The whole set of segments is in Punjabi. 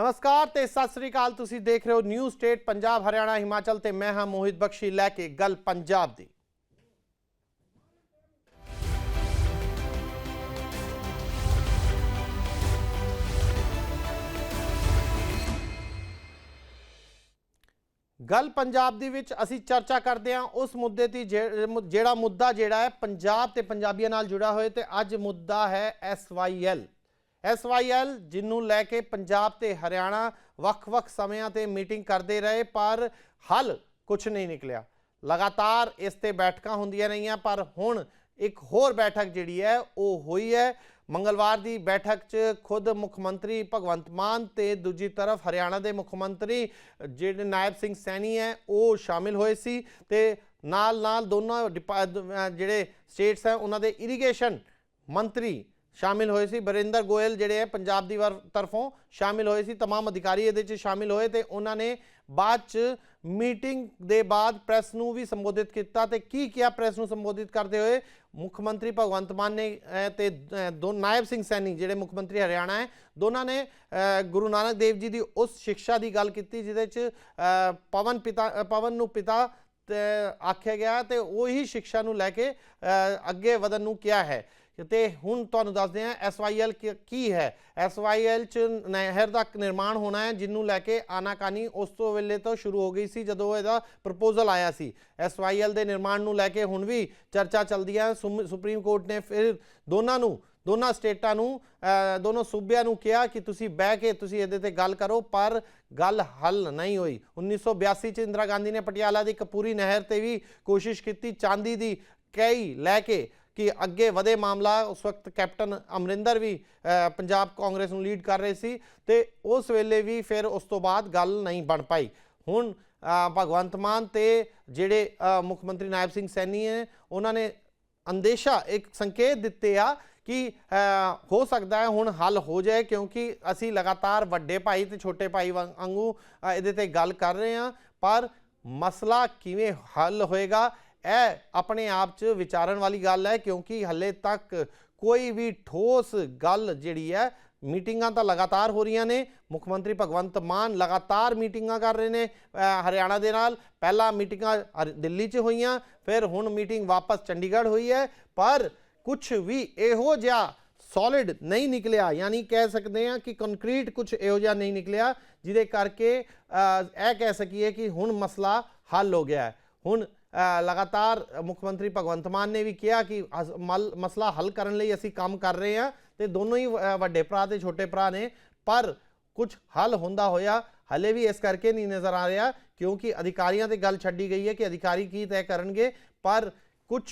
ਨਮਸਕਾਰ ਤੇ ਸਤਿ ਸ੍ਰੀ ਅਕਾਲ। ਤੁਸੀਂ ਦੇਖ ਰਹੇ ਹੋ ਨਿਊ ਸਟੇਟ ਪੰਜਾਬ ਹਰਿਆਣਾ ਹਿਮਾਚਲ ਤੇ ਮੈਂ ਹਾਂ ਮੋਹਿਤ ਬਖਸ਼ੀ ਲੈ ਕੇ ਗੱਲ ਪੰਜਾਬ ਦੀ। ਗੱਲ ਪੰਜਾਬ ਦੀ ਵਿੱਚ ਅਸੀਂ ਚਰਚਾ ਕਰਦੇ ਹਾਂ। ਉਸ ਮੁੱਦੇ ਦੀ ਜੇ- ਜਿਹੜਾ ਮੁੱਦਾ ਜਿਹੜਾ ਹੈ, ਪੰਜਾਬ ਤੇ ਪੰਜਾਬੀਆਂ ਨਾਲ ਜੁੜਾ ਹੋਇਆ ਤੇ ਅੱਜ ਮੁੱਦਾ ਹੈ ਐਸਵਾਈਐਲ ਐਸਵਾਈਐਲ ਜਿਹਨੂੰ ਲੈ ਕੇ ਪੰਜਾਬ ਤੇ ਹਰਿਆਣਾ ਵੱਖ-ਵੱਖ ਸਮਿਆਂ ਤੇ ਮੀਟਿੰਗ ਕਰਦੇ ਰਹੇ, ਪਰ ਹੱਲ ਕੁਝ ਨਹੀਂ ਨਿਕਲਿਆ। ਲਗਾਤਾਰ ਇਸ ਤੇ ਬੈਠਕਾਂ ਹੁੰਦੀਆਂ ਰਹੀਆਂ, ਪਰ ਹੁਣ ਇੱਕ ਹੋਰ ਬੈਠਕ ਜਿਹੜੀ ਹੈ, ਉਹ ਹੋਈ ਹੈ। ਮੰਗਲਵਾਰ ਦੀ ਬੈਠਕ 'ਚ ਖੁਦ ਮੁੱਖ ਮੰਤਰੀ ਭਗਵੰਤ ਮਾਨ ਤੇ ਦੂਜੀ ਤਰਫ ਹਰਿਆਣਾ ਦੇ ਮੁੱਖ ਮੰਤਰੀ ਜਿਹੜੇ ਨਾਇਬ ਸਿੰਘ ਸੈਣੀ ਹੈ, ਉਹ ਸ਼ਾਮਿਲ ਹੋਏ ਸੀ ਤੇ ਨਾਲ ਨਾਲ ਦੋਨਾਂ ਡਿਪਾ- ਜਿਹੜੇ ਸਟੇਟਸ ਹੈ, ਉਹਨਾਂ ਦੇ ਇਰੀਗੇਸ਼ਨ ਮੰਤਰੀ ਸ਼ਾਮਿਲ ਹੋਏ ਸੀ ਬਰਿੰਦਰ ਗੋਇਲ ਜਿਹੜੇ ਹੈ ਪੰਜਾਬ ਦੀ ਵਰ ਤਰਫੋਂ ਸ਼ਾਮਿਲ ਹੋਏ ਸੀ तमाम ਅਧਿਕਾਰੀ ਇਹਦੇ 'ਚ ਸ਼ਾਮਿਲ ਹੋਏ ਤੇ ਉਹਨਾਂ ਨੇ ਬਾਅਦ 'ਚ ਮੀਟਿੰਗ ਦੇ ਬਾਅਦ ਪ੍ਰੈਸ ਨੂੰ ਵੀ ਸੰਬੋਧਿਤ ਕੀਤਾ ਤੇ ਕੀ ਕਿਹਾ ਪ੍ਰੈਸ ਨੂੰ ਸੰਬੋਧਿਤ ਕਰਦੇ ਹੋਏ ਮੁੱਖ ਮੰਤਰੀ ਭਗਵੰਤ ਮਾਨ ਨੇ ਅਹ, ਤੇ ਅਹ, ਦੋ ਨਾਇਬ ਸਿੰਘ ਸੈਣੀ ਜਿਹੜੇ ਮੁੱਖ ਮੰਤਰੀ ਹਰਿਆਣਾ ਹੈ ਦੋਨਾਂ ਨੇ ਅਹ, ਗੁਰੂ ਨਾਨਕ ਦੇਵ ਜੀ ਦੀ ਉਸ ਸਿੱਖਿਆ ਦੀ ਗੱਲ ਕੀਤੀ ਜਿਹਦੇ 'ਚ ਅਹ, ਪਵਨ ਪਿਤਾ ਅਹ, ਪਵਨ ਨੂੰ ਪਿਤਾ ਤੇ ਆਖਿਆ ਗਿਆ ਤੇ ਉਹੀ ਸਿੱਖਿਆ ਨੂੰ ਲੈ ਕੇ ਅਹ, ਅੱਗੇ ਵਧਣ ਨੂੰ ਕਿਹਾ ਹੈ ਤੇ ਹੁਣ ਤੁਹਾਨੂੰ ਦੱਸਦੇ ਹਾਂ ਐਸਵਾਈਐਲ ਕੀ ਹੈ। ਐਸਵਾਈਐਲ ਚ ਨਹਿਰ ਦਾ ਨਿਰਮਾਣ ਹੋਣਾ ਹੈ, ਜਿਹਨੂੰ ਲੈ ਕੇ ਆਨਾਕਾਨੀ ਉਸ ਤੋਂ ਵੇਲੇ ਤੋਂ ਸ਼ੁਰੂ ਹੋ ਗਈ ਸੀ ਜਦੋਂ ਇਹਦਾ ਪ੍ਰਪੋਜ਼ਲ ਆਇਆ ਸੀ। ਐਸਵਾਈਐਲ ਦੇ ਨਿਰਮਾਣ ਨੂੰ ਲੈ ਕੇ ਹੁਣ ਵੀ ਚਰਚਾ ਚੱਲਦੀ ਹੈ। ਸੁਮ- ਸੁਪਰੀਮ ਕੋਰਟ ਨੇ ਫਿਰ ਦੋਨਾਂ ਨੂੰ ਦੋਨਾਂ ਸਟੇਟਾਂ ਨੂੰ ਦੋਨੋਂ ਸੂਬਿਆਂ ਨੂੰ ਕਿਹਾ ਕਿ ਤੁਸੀਂ ਬਹਿ ਕੇ ਤੁਸੀਂ ਇਹਦੇ ਤੇ ਗੱਲ ਕਰੋ, ਪਰ ਗੱਲ ਹੱਲ ਨਹੀਂ ਹੋਈ। 1982 ਚ ਇੰਦਰਾ ਗਾਂਧੀ ਨੇ ਪਟਿਆਲਾ ਦੀ ਕਪੂਰੀ ਨਹਿਰ ਤੇ ਵੀ ਕੋਸ਼ਿਸ਼ ਕੀਤੀ, ਚਾਂਦੀ ਦੀ ਕਈ ਲੈ ਕੇ ਕਿ ਅੱਗੇ ਵਧੇ ਮਾਮਲਾ, ਉਸ ਵਕਤ ਕੈਪਟਨ ਅਮਰਿੰਦਰ ਵੀ ਪੰਜਾਬ ਕਾਂਗਰਸ ਨੂੰ ਲੀਡ ਕਰ ਰਹੇ ਸੀ ਤੇ ਉਸ ਵੇਲੇ ਵੀ ਫਿਰ ਉਸ ਤੋਂ ਬਾਅਦ ਗੱਲ ਨਹੀਂ ਬਣ ਪਾਈ। ਹੁਣ ਭਗਵੰਤ ਮਾਨ ਤੇ ਜਿਹੜੇ ਮੁੱਖ ਮੰਤਰੀ ਨਾਇਬ ਸਿੰਘ ਸੈਣੀ ਹੈ, ਉਹਨਾਂ ਨੇ ਅੰਦੇਸ਼ਾ ਇੱਕ ਸੰਕੇਤ ਦਿੱਤੇ ਆ ਕਿ ਹੋ ਸਕਦਾ ਹੈ ਹੁਣ ਹੱਲ ਹੋ ਜਾਏ ਕਿਉਂਕਿ ਅਸੀਂ ਲਗਾਤਾਰ ਵੱਡੇ ਭਾਈ ਤੇ ਛੋਟੇ ਭਾਈ ਵਾਂਗ- ਵਾਂਗੂ ਇਹਦੇ ਤੇ ਗੱਲ ਕਰ ਰਹੇ ਹਾਂ। ਪਰ ਮਸਲਾ ਕਿਵੇਂ ਹੱਲ ਹੋਏਗਾ ਇਹ ਆਪਣੇ ਆਪ 'ਚ ਵਿਚਾਰਨ ਵਾਲੀ ਗੱਲ ਹੈ, ਕਿਉਂਕਿ ਹੱਲੇ ਤੱਕ ਕੋਈ ਵੀ ਠੋਸ ਗੱਲ ਜਿਹੜੀ ਹੈ, ਮੀਟਿੰਗਾਂ ਤਾਂ ਲਗਾਤਾਰ ਹੋ ਰਹੀਆਂ ਨੇ। ਮੁੱਖ ਮੰਤਰੀ ਭਗਵੰਤ ਮਾਨ ਲਗਾਤਾਰ ਮੀਟਿੰਗਾਂ ਕਰ ਰਹੇ ਨੇ ਹਰਿਆਣਾ ਦੇ ਨਾਲ। ਪਹਿਲਾਂ ਮੀਟਿੰਗਾਂ ਹਰ- ਦਿੱਲੀ 'ਚ ਹੋਈਆਂ, ਫਿਰ ਹੁਣ ਮੀਟਿੰਗ ਵਾਪਸ ਚੰਡੀਗੜ੍ਹ ਹੋਈ ਹੈ। ਪਰ ਕੁਝ ਵੀ ਇਹੋ ਜਿਹਾ ਸੋਲਿਡ ਨਹੀਂ ਨਿਕਲਿਆ, ਯਾਨੀ ਕਹਿ ਸਕਦੇ ਹਾਂ ਕਿ ਕੰਕਰੀਟ ਕੁਝ ਇਹੋ ਜਿਹਾ ਨਹੀਂ ਨਿਕਲਿਆ, ਜਿਹਦੇ ਕਰਕੇ ਇਹ ਕਹਿ ਸਕੀਏ ਕਿ ਹੁਣ ਮਸਲਾ ਹੱਲ ਹੋ ਗਿਆ ਹੈ। ਹੁਣ ਲਗਾਤਾਰ ਮੁੱਖ ਮੰਤਰੀ ਭਗਵੰਤ ਮਾਨ ਨੇ ਵੀ ਕਿਹਾ ਕਿ ਅਸ- ਮਲ- ਮਸਲਾ ਹੱਲ ਕਰਨ ਲਈ ਅਸੀਂ ਕੰਮ ਕਰ ਰਹੇ ਹਾਂ ਤੇ ਦੋਨੋਂ ਹੀ ਵੱਡੇ ਭਰਾ ਤੇ ਛੋਟੇ ਭਰਾ ਨੇ, ਪਰ ਕੁਝ ਹੱਲ ਹੁੰਦਾ ਹੋਇਆ, ਹਲੇ ਵੀ ਇਸ ਕਰਕੇ ਨਹੀਂ ਨਜ਼ਰ ਆ ਰਿਹਾ, ਕਿਉਂਕਿ ਅਧਿਕਾਰੀਆਂ ਤੇ ਗੱਲ ਛੱਡੀ ਗਈ ਹੈ ਕਿ ਅਧਿਕਾਰੀ ਕੀ ਤੈਅ ਕਰਨਗੇ, ਪਰ ਕੁਝ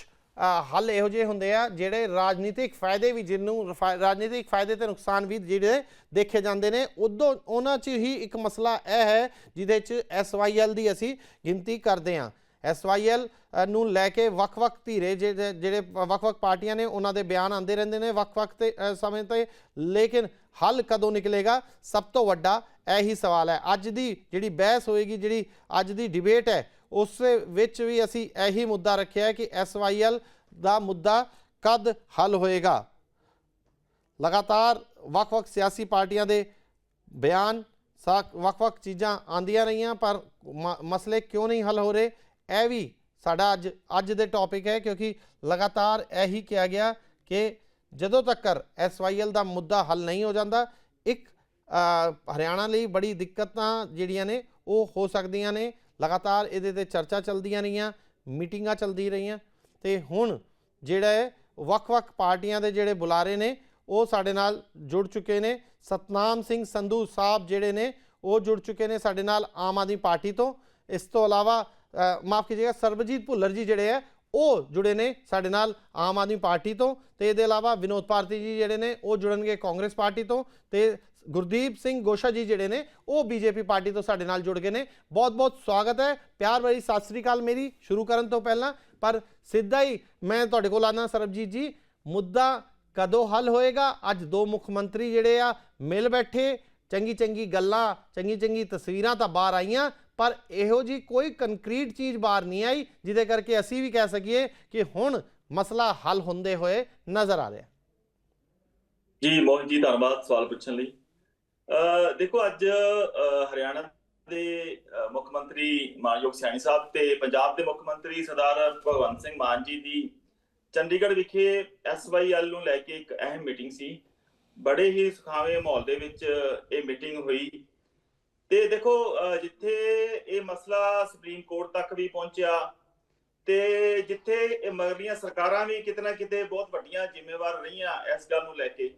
ਹੱਲ ਇਹੋ ਜਿਹੇ ਹੁੰਦੇ ਆ ਜਿਹੜੇ ਰਾਜਨੀਤਿਕ ਫਾਇਦੇ ਵੀ ਜਿਹਨੂੰ ਰਫਾ- ਰਾਜਨੀਤਿਕ ਫਾਇਦੇ ਤੇ ਨੁਕਸਾਨ ਵੀ ਜਿਹੜੇ ਦੇਖੇ ਜਾਂਦੇ ਨੇ, ਉਦੋਂ ਉਹਨਾਂ 'ਚ ਹੀ ਇੱਕ ਮਸਲਾ ਇਹ ਹੈ, ਜਿਹਦੇ 'ਚ ਐਸਵਾਈਐਲ ਦੀ ਅਸੀਂ ਗਿਣਤੀ ਕਰਦੇ ਹਾਂ। ਐਸਵਾਈਐਲ ਨੂੰ ਲੈ ਕੇ ਵੱਖ-ਵੱਖ ਧੀਰੇ ਜਿਹੜੇ ਜਿਹੜੇ ਵੱਖ-ਵੱਖ ਪਾਰਟੀਆਂ ਨੇ, ਉਹਨਾਂ ਦੇ ਬਿਆਨ ਆਉਂਦੇ ਰਹਿੰਦੇ ਨੇ ਵੱਖ-ਵੱਖ ਤੇ ਸਮੇਂ ਤੇ। ਲੇਕਿਨ ਹੱਲ ਕਦੋਂ ਨਿਕਲੇਗਾ? ਸਭ ਤੋਂ ਵੱਡਾ ਇਹੀ ਸਵਾਲ ਹੈ। ਅੱਜ ਦੀ ਜਿਹੜੀ ਬਹਿਸ ਹੋਏਗੀ, ਜਿਹੜੀ ਅੱਜ ਦੀ ਡਿਬੇਟ ਹੈ, ਉਸ ਵਿੱਚ ਵੀ ਅਸੀਂ ਇਹੀ ਮੁੱਦਾ ਰੱਖਿਆ ਹੈ ਕਿ ਐਸਵਾਈਐਲ ਦਾ ਮੁੱਦਾ ਕਦ ਹੱਲ ਹੋਏਗਾ। ਲਗਾਤਾਰ ਵੱਖ-ਵੱਖ ਸਿਆਸੀ ਪਾਰਟੀਆਂ ਦੇ ਬਿਆਨ, ਸਾ ਵੱਖ-ਵੱਖ ਚੀਜ਼ਾਂ ਆਂਦੀਆਂ ਰਹੀਆਂ, ਪਰ ਮ- ਮਸਲੇ ਕਿਉਂ ਨਹੀਂ ਹੱਲ ਹੋ ਰਹੇ? ਇਹ ਵੀ ਸਾਡਾ ਅੱਜ ਅੱਜ ਦੇ ਟੌਪਿਕ ਹੈ ਕਿਉਂਕਿ ਲਗਾਤਾਰ ਇਹੀ ਕਿਹਾ ਗਿਆ ਕਿ ਜਦੋਂ ਤੱਕ ਐਸਵਾਈਐਲ ਦਾ ਮੁੱਦਾ ਹੱਲ ਨਹੀਂ ਹੋ ਜਾਂਦਾ, ਇੱਕ ਹਰਿਆਣਾ ਲਈ ਬੜੀ ਦਿੱਕਤਾਂ ਜਿਹੜੀਆਂ ਨੇ ਉਹ ਹੋ ਸਕਦੀਆਂ ਨੇ। ਲਗਾਤਾਰ ਇਹਦੇ ਤੇ ਚਰਚਾ ਚੱਲਦੀਆਂ ਰਹੀਆਂ, ਮੀਟਿੰਗਾਂ ਚੱਲਦੀ ਰਹੀਆਂ ਤੇ ਹੁਣ ਜਿਹੜਾ ਹੈ, ਵੱਖ-ਵੱਖ ਪਾਰਟੀਆਂ ਦੇ ਜਿਹੜੇ ਬੁਲਾਰੇ ਨੇ, ਉਹ ਸਾਡੇ ਨਾਲ ਜੁੜ ਚੁੱਕੇ ਨੇ। ਸਤਨਾਮ ਸਿੰਘ ਸੰਧੂ ਸਾਹਿਬ ਜਿਹੜੇ ਨੇ, ਉਹ ਜੁੜ ਚੁੱਕੇ ਨੇ ਸਾਡੇ ਨਾਲ ਆਮ ਆਦਮੀ ਪਾਰਟੀ ਤੋਂ। ਇਸ ਤੋਂ ਇਲਾਵਾ ਮਾਫ ਕੀਜੀਏਗਾ, ਸਰਬਜੀਤ ਭੁੱਲਰ ਜੀ ਜਿਹੜੇ ਹੈ ਉਹ ਜੁੜੇ ਨੇ ਸਾਡੇ ਨਾਲ ਆਮ ਆਦਮੀ ਪਾਰਟੀ ਤੋਂ ਤੇ ਇਹਦੇ ਇਲਾਵਾ ਵਿਨੋਦ ਭਾਰਤੀ ਜੀ ਜਿਹੜੇ ਨੇ, ਉਹ ਜੁੜਨਗੇ ਕਾਂਗਰਸ ਪਾਰਟੀ ਤੋਂ ਤੇ ਗੁਰਦੀਪ ਸਿੰਘ ਗੋਸ਼ਾ ਜੀ ਜਿਹੜੇ ਨੇ, ਉਹ ਬੀਜੇਪੀ ਪਾਰਟੀ ਤੋਂ ਸਾਡੇ ਨਾਲ ਜੁੜ ਗਏ ਨੇ। ਬਹੁਤ ਬਹੁਤ ਸਵਾਗਤ ਹੈ। ਪਿਆਰ ਭਰੀ ਸਤਿ ਸ੍ਰੀ ਅਕਾਲ ਮੇਰੀ। ਸ਼ੁਰੂ ਕਰਨ ਤੋਂ ਪਹਿਲਾਂ, ਪਰ ਸਿੱਧਾ ਹੀ ਮੈਂ ਤੁਹਾਡੇ ਕੋਲ ਆਣਾ ਸਰਬਜੀਤ ਜੀ, ਮੁੱਦਾ ਕਦੋਂ ਹੱਲ ਹੋਏਗਾ? ਅੱਜ ਦੋ ਮੁੱਖ ਮੰਤਰੀ ਜਿਹੜੇ ਆ, ਮਿਲ ਬੈਠੇ ਚੰਗੀ ਚੰਗੀ ਗੱਲਾਂ ਚੰਗੀ ਚੰਗੀ ਤਸਵੀਰਾਂ ਤਾਂ ਬਾਹਰ ਆਈਆਂ ਪਰ ਇਹੋ ਜੀ ਕੋਈ ਕੰਕਰੀਟ ਚੀਜ਼ ਬਾਹਰ ਨਹੀਂ ਆਈ, ਜਿਹਦੇ ਕਰਕੇ ਅਸੀਂ ਵੀ ਕਹਿ ਸਕੀਏ ਕਿ ਹੁਣ ਮਸਲਾ ਹੱਲ ਹੁੰਦੇ ਹੋਏ ਨਜ਼ਰ ਆ ਰਿਹਾ। ਜੀ, ਮੋਹਨ ਜੀ, ਧੰਨਵਾਦ ਸਵਾਲ ਪੁੱਛਣ ਲਈ। ਦੇਖੋ, ਅੱਜ ਹਰਿਆਣਾ ਦੇ ਮੁੱਖ ਮੰਤਰੀ ਮਾਨਯੋਗ ਸੈਣੀ ਸਾਹਿਬ ਤੇ ਪੰਜਾਬ ਦੇ ਮੁੱਖ ਮੰਤਰੀ ਸਰਦਾਰ ਭਗਵੰਤ ਸਿੰਘ ਮਾਨ ਜੀ ਦੀ ਚੰਡੀਗੜ੍ਹ ਵਿਖੇ ਐਸਵਾਈਐਲ ਨੂੰ ਲੈ ਕੇ ਇੱਕ ਅਹਿਮ ਮੀਟਿੰਗ ਸੀ। ਬੜੇ ਹੀ ਸੁਖਾਵੇਂ ਮਾਹੌਲ ਦੇ ਵਿੱਚ ਇਹ ਮੀਟਿੰਗ ਹੋਈ। ਤੇ ਦੇਖੋ ਜਿੱਥੇ ਇਹ ਮਸਲਾ ਸੁਪਰੀਮ ਕੋਰਟ ਤੱਕ ਵੀ ਪਹੁੰਚਿਆ ਤੇ ਜਿੱਥੇ ਇਹ ਮਗਰਲੀਆਂ ਸਰਕਾਰਾਂ ਵੀ ਕਿਤੇ ਕਿਤੇ ਬਹੁਤ ਵੱਡੀਆਂ ਜ਼ਿੰਮੇਵਾਰ ਰਹੀਆਂ ਇਸ ਗੱਲ ਨੂੰ ਲੈ ਕੇ।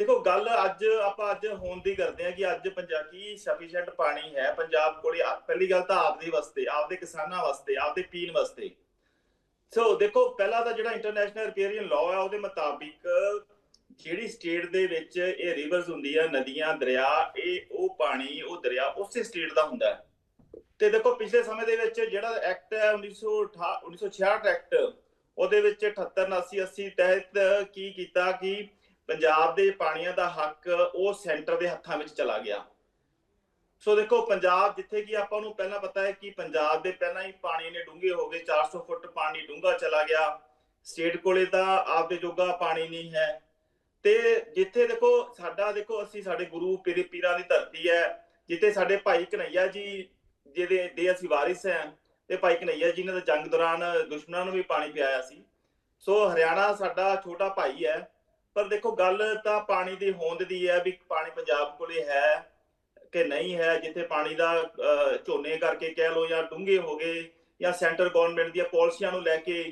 ਦੇਖੋ, ਗੱਲ ਅੱਜ ਆਪਾਂ ਅੱਜ ਹੋਣ ਦੀ ਕਰਦੇ ਹਾਂ ਕਿ ਅੱਜ ਪੰਜਾਬੀ ਸਫੀਸ਼ੀਐਂਟ ਪਾਣੀ ਹੈ। ਪੰਜਾਬ ਕੋਲੇ ਪਹਿਲੀ ਗੱਲ ਤਾਂ ਆਪਦੇ ਵਾਸਤੇ, ਆਪਦੇ ਕਿਸਾਨਾਂ ਵਾਸਤੇ, ਆਪਦੇ ਪੀਣ ਵਾਸਤੇ। ਸੋ ਦੇਖੋ, ਪਹਿਲਾ ਤਾਂ ਜਿਹੜਾ ਇੰਟਰਨੈਸ਼ਨਲ ਰਿਪੇਰੀਅਨ ਲਾਅ ਹੈ ਉਹਦੇ ਮੁਤਾਬਿਕ ਜਿਹੜੀ ਸਟੇਟ ਦੇ ਵਿੱਚ ਇਹ ਰਿਵਰਸ ਹੁੰਦੀ ਆ ਨਦੀਆਂ, ਦਰਿਆ, ਇਹ ਉਹ ਪਾਣੀ, ਉਹ ਦਰਿਆ ਉਸੇ ਸਟੇਟ ਦਾ ਹੁੰਦਾ ਹੈ। ਤੇ ਦੇਖੋ ਪਿਛਲੇ ਸਮੇਂ ਦੇ ਵਿੱਚ ਜਿਹੜਾ ਐਕਟ ਹੈ 1968 1966 ਐਕਟ ਉਹਦੇ ਵਿੱਚ 78 79 80 ਤਹਿਤ ਕੀ ਕੀਤਾ ਕਿ ਪੰਜਾਬ ਦੇ ਪਾਣੀਆਂ ਦਾ ਹੱਕ ਉਹ ਸੈਂਟਰ ਦੇ ਹੱਥਾਂ ਵਿੱਚ ਚਲਾ ਗਿਆ। ਸੋ ਦੇਖੋ ਪੰਜਾਬ ਜਿੱਥੇ ਕਿ ਆਪਾਂ ਨੂੰ ਪਹਿਲਾਂ ਪਤਾ ਹੈ ਕਿ ਪੰਜਾਬ ਦੇ ਪਹਿਲਾਂ ਹੀ ਪਾਣੀ ਨੇ ਡੂੰਘੇ ਹੋ ਗਏ 400 ਫੁੱਟ ਪਾਣੀ ਡੂੰਘਾ ਚਲਾ ਗਿਆ। ਸਟੇਟ ਕੋਲੇ ਤਾਂ ਆਪਦੇ ਜੋਗਾ ਪਾਣੀ ਨਹੀਂ ਹੈ। ਤੇ ਜਿੱਥੇ ਦੇਖੋ ਸਾਡਾ ਦੇਖੋ ਅਸੀਂ ਸਾਡੇ ਗੁਰੂ ਪੀਰੇ ਪੀਰਾਂ ਦੀ ਧਰਤੀ ਹੈ, ਜਿੱਥੇ ਸਾਡੇ ਭਾਈ ਕਨਈਆ ਜੀ ਜਿਹਦੇ ਦੇ ਅਸੀਂ ਵਾਰਿਸ ਹੈ ਤੇ ਭਾਈ ਕਨਈਆ ਜੀ ਨੇ ਤਾਂ ਜੰਗ ਦੌਰਾਨ ਦੁਸ਼ਮਣਾਂ ਨੂੰ ਵੀ ਪਾਣੀ ਪਿਆਇਆ ਸੀ। ਸੋ ਹਰਿਆਣਾ ਸਾਡਾ ਛੋਟਾ ਭਾਈ ਹੈ, ਪਰ ਦੇਖੋ ਗੱਲ ਤਾਂ ਪਾਣੀ ਦੀ ਹੋਂਦ ਦੀ ਹੈ ਵੀ ਪਾਣੀ ਪੰਜਾਬ ਕੋਲੇ ਹੈ ਕਿ ਨਹੀਂ ਹੈ, ਜਿੱਥੇ ਪਾਣੀ ਦਾ ਝੋਨੇ ਕਰਕੇ ਕਹਿ ਲੋ ਜਾਂ ਡੂੰਘੇ ਹੋ ਗਏ ਜਾਂ ਸੈਂਟਰ ਗਵਰਨਮੈਂਟ ਦੀਆਂ ਪਾਲਿਸੀਆਂ ਨੂੰ ਲੈ ਕੇ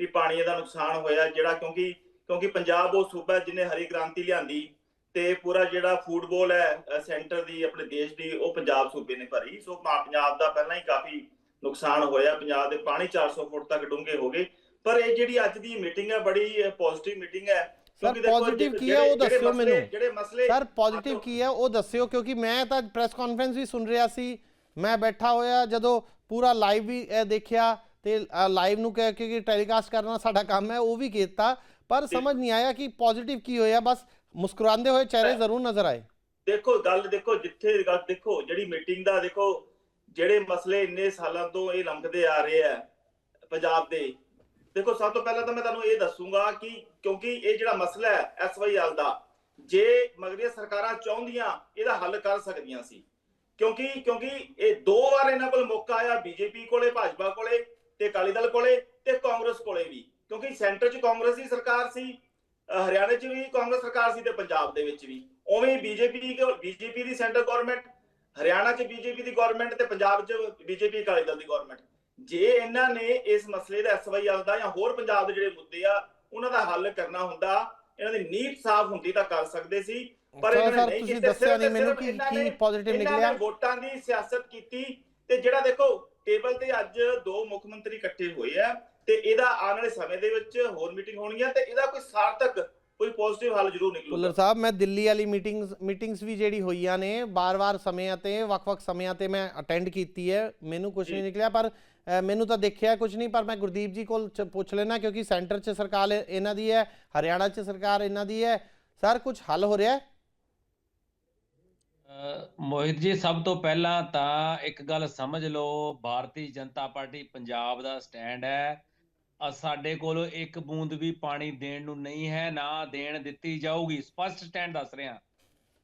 ਵੀ ਪਾਣੀ ਦਾ ਨੁਕਸਾਨ ਹੋਇਆ, ਜਿਹੜਾ ਕਿਉਂਕਿ ਕਿਉਂਕਿ ਪੰਜਾਬ ਉਹ ਸੂਬਾ ਹੈ ਜਿਹਨੇ ਹਰੀ ਕ੍ਰਾਂਤੀ ਲਿਆਂਦੀ ਤੇ ਪੂਰਾ ਜਿਹੜਾ ਫੁੱਟਬਾਲ ਹੈ ਸੈਂਟਰ ਦੀ ਆਪਣੇ ਦੇਸ਼ ਦੀ ਉਹ ਪੰਜਾਬ ਸੂਬੇ ਨੇ ਭਰੀ। ਸੋ ਪੰਜਾਬ ਦਾ ਪਹਿਲਾਂ ਹੀ ਕਾਫੀ ਨੁਕਸਾਨ ਹੋਇਆ। ਪੰਜਾਬ ਦੇ ਪਾਣੀ 400 ਫੁੱਟ ਤੱਕ ਡੂੰਘੇ ਹੋ ਗਏ। ਪਰ ਇਹ ਜਿਹੜੀ ਅੱਜ ਦੀ ਮੀਟਿੰਗ ਹੈ ਬੜੀ ਪੋਜ਼ਿਟਿਵ ਮੀਟਿੰਗ ਹੈ। ਸਰ ਪੋਜ਼ਿਟਿਵ ਕੀ ਹੈ ਉਹ ਦੱਸਿਓ ਮੈਨੂੰ। ਜਿਹੜੇ ਮਸਲੇ ਸਰ ਪੋਜ਼ਿਟਿਵ ਕੀ ਹੈ ਉਹ ਦੱਸਿਓ ਕਿਉਂਕਿ ਮੈਂ ਤਾਂ ਪ੍ਰੈਸ ਕਾਨਫਰੰਸ ਵੀ ਸੁਣ ਰਿਹਾ ਸੀ। ਮੈਂ ਬੈਠਾ ਹੋਇਆ ਜਦੋਂ ਪੂਰਾ ਲਾਈਵ ਵੀ ਦੇਖਿਆ ਤੇ ਲਾਈਵ ਨੂੰ ਕਹਿ ਕੇ ਟੈਲੀਕਾਸਟ ਕਰਨਾ ਸਾਡਾ ਕੰਮ ਹੈ ਉਹ ਵੀ ਕੀਤਾ। ਪਰ ਸਮਝ ਨਹੀਂ ਆਇਆ ਕਿ ਪੋਜ਼ਿਟਿਵ ਕੀ ਹੋਇਆ ਬਸ ਮੁਸਕਰਾਉਂਦੇ ਹੋਏ ਚਿਹਰੇ ਜ਼ਰੂਰ ਨਜ਼ਰ ਆਏ। ਦੇਖੋ ਗੱਲ ਦੇਖੋ ਜਿੱਥੇ ਗੱਲ ਦੇਖੋ ਜਿਹੜੀ ਮੀਟਿੰਗ ਦਾ ਦੇਖੋ ਜਿਹੜੇ ਮਸਲੇ ਇੰਨੇ ਸਾਲਾਂ ਤੋਂ ਇਹ ਲੰਘਦੇ ਆ ਰਹੇ ਆ ਪੰਜਾਬ ਦੇ ਦੇਖੋ ਸਭ ਤੋਂ ਪਹਿਲਾਂ ਤਾਂ ਮੈਂ ਤੁਹਾਨੂੰ ਇਹ ਦੱਸੂਗਾ ਕਿ ਕਿਉਂਕਿ ਇਹ ਜਿਹੜਾ ਮਸਲਾ ਹੈ ਐਸਵਾਈਐਲ ਦਾ ਜੇ ਮਗਰੀਆਂ ਸਰਕਾਰਾਂ ਚਾਹੁੰਦੀਆਂ ਇਹਦਾ ਹੱਲ ਕਰ ਸਕਦੀਆਂ ਸੀ। ਕਿਉਂਕਿ ਕਿਉਂਕਿ ਇਹ ਦੋ ਵਾਰ ਇਹਨਾਂ ਕੋਲ ਮੌਕਾ ਆਇਆ ਬੀਜੇਪੀ ਕੋਲੇ ਭਾਜਪਾ ਕੋਲੇ ਤੇ ਅਕਾਲੀ ਦਲ ਕੋਲੇ ਤੇ ਕਾਂਗਰਸ ਕੋਲੇ ਵੀ। ਕਿਉਂਕਿ ਸੈਂਟਰ 'ਚ ਕਾਂਗਰਸ ਦੀ ਸਰਕਾਰ ਸੀ ਹਰਿਆਣਾ 'ਚ ਵੀ ਕਾਂਗਰਸ ਸਰਕਾਰ ਸੀ ਤੇ ਪੰਜਾਬ ਦੇ ਵਿੱਚ ਵੀ। ਉਵੇਂ ਬੀਜੇਪੀ ਬੀਜੇਪੀ ਦੀ ਸੈਂਟਰ ਗਵਰਨਮੈਂਟ ਹਰਿਆਣਾ 'ਚ ਬੀਜੇਪੀ ਦੀ ਗਵਰਨਮੈਂਟ ਤੇ ਪੰਜਾਬ 'ਚ ਬੀਜੇਪੀ ਅਕਾਲੀ ਦਲ ਦੀ ਗਵਰਨਮੈਂਟ। ਜੇ ਇਹਨਾਂ ਨੇ ਇਸ ਮਸਲੇ ਦਾ ਐਸਵਾਈਐਲ ਦਾ ਜਾਂ ਹੋਰ ਪੰਜਾਬ ਦੇ ਜਿਹੜੇ ਮੁੱਦੇ ਆ ਉਹਨਾਂ ਦਾ ਹੱਲ ਕਰਨਾ ਹੁੰਦਾ ਇਹਨਾਂ ਦੀ ਨੀਤ ਸਾਫ਼ ਹੁੰਦੀ ਤਾਂ ਕਰ ਸਕਦੇ ਸੀ ਪਰ ਇਹਨਾਂ ਨੇ ਤੁਸੀਂ ਕੀਤੇ, ਦੱਸਿਆ ਨਹੀਂ ਮੈਨੂੰ ਕਿ ਕੀ ਪੋਜ਼ਿਟਿਵ ਇਹਨਾਂ ਨਿਕਲਿਆ। ਨੇ ਵੋਟਾਂ ਦੀ ਸਿਆਸਤ ਕੀਤੀ ਤੇ ਜਿਹੜਾ ਦੇਖੋ ਟੇਬਲ ਤੇ ਅੱਜ ਦੋ ਮੁੱਖ ਮੰਤਰੀ ਇਕੱਠੇ ਹੋਏ ਆ ਤੇ ਇਹਦਾ ਆਉਣ ਵਾਲੇ ਸਮੇਂ ਦੇ ਵਿੱਚ ਹੋਰ ਮੀਟਿੰਗ ਹੋਣਗੀਆਂ ਤੇ ਇਹਦਾ ਕੋਈ ਸਾਰਥਕ ਕੋਈ ਪੋਜ਼ਿਟਿਵ ਹੱਲ ਜ਼ਰੂਰ ਨਿਕਲੂਗਾ। ਭੁੱਲਰ ਸਾਹਿਬ ਮੈਂ ਦਿੱਲੀ ਵਾਲੀ ਮੀਟਿੰਗਸ ਮੀਟਿੰਗਸ ਵੀ ਜਿਹੜੀ ਹੋਈਆਂ ਨੇ ਬਾਰ-ਬਾਰ ਸਮਿਆਂ ਤੇ ਵੱਖ-ਵੱਖ ਸਮਿਆਂ ਤੇ ਮੈਂ ਅਟੈਂਡ ਕੀਤੀ ਹੈ। ਮੈਨੂੰ ਕੁਝ ਨਹੀਂ। ਨਿਕਲਿਆ ਪਰ ਮੈਨੂੰ ਤਾਂ ਦੇਖਿਆ ਕੁਝ ਨਹੀਂ ਪਰ ਮੈਂ ਗੁਰਦੀਪ ਜੀ ਕੋਲ ਪੁੱਛ ਲੈਣਾ ਕਿਉਂਕਿ ਸੈਂਟਰ 'ਚ ਸਰਕਾਰ ਇਹ- ਇਹਨਾਂ ਦੀ ਹੈ ਹਰਿਆਣਾ 'ਚ ਸਰਕਾਰ ਇਹਨਾਂ ਦੀ ਹੈ। ਸਰ ਕੁਝ ਹੱਲ ਹੋ ਰਿਹਾ ਹੈ? ਮੋਹਿਤ ਜੀ ਸਭ ਤੋਂ ਪਹਿਲਾਂ ਤਾਂ ਇੱਕ ਗੱਲ ਸਮਝ ਲਓ ਭਾਰਤੀ ਜਨਤਾ ਪਾਰਟੀ ਪੰਜਾਬ ਦਾ ਸਟੈਂਡ ਹੈ। ਸਾਡੇ ਕੋਲ ਇੱਕ ਬੂੰਦ ਵੀ ਪਾਣੀ ਦੇਣ ਨੂੰ ਨਹੀਂ ਹੈ, ਨਾ ਦੇਣ ਦਿੱਤੀ ਜਾਊਗੀ। ਸਪਸ਼ਟ ਸਟੈਂਡ ਦੱਸ ਰਿਹਾ।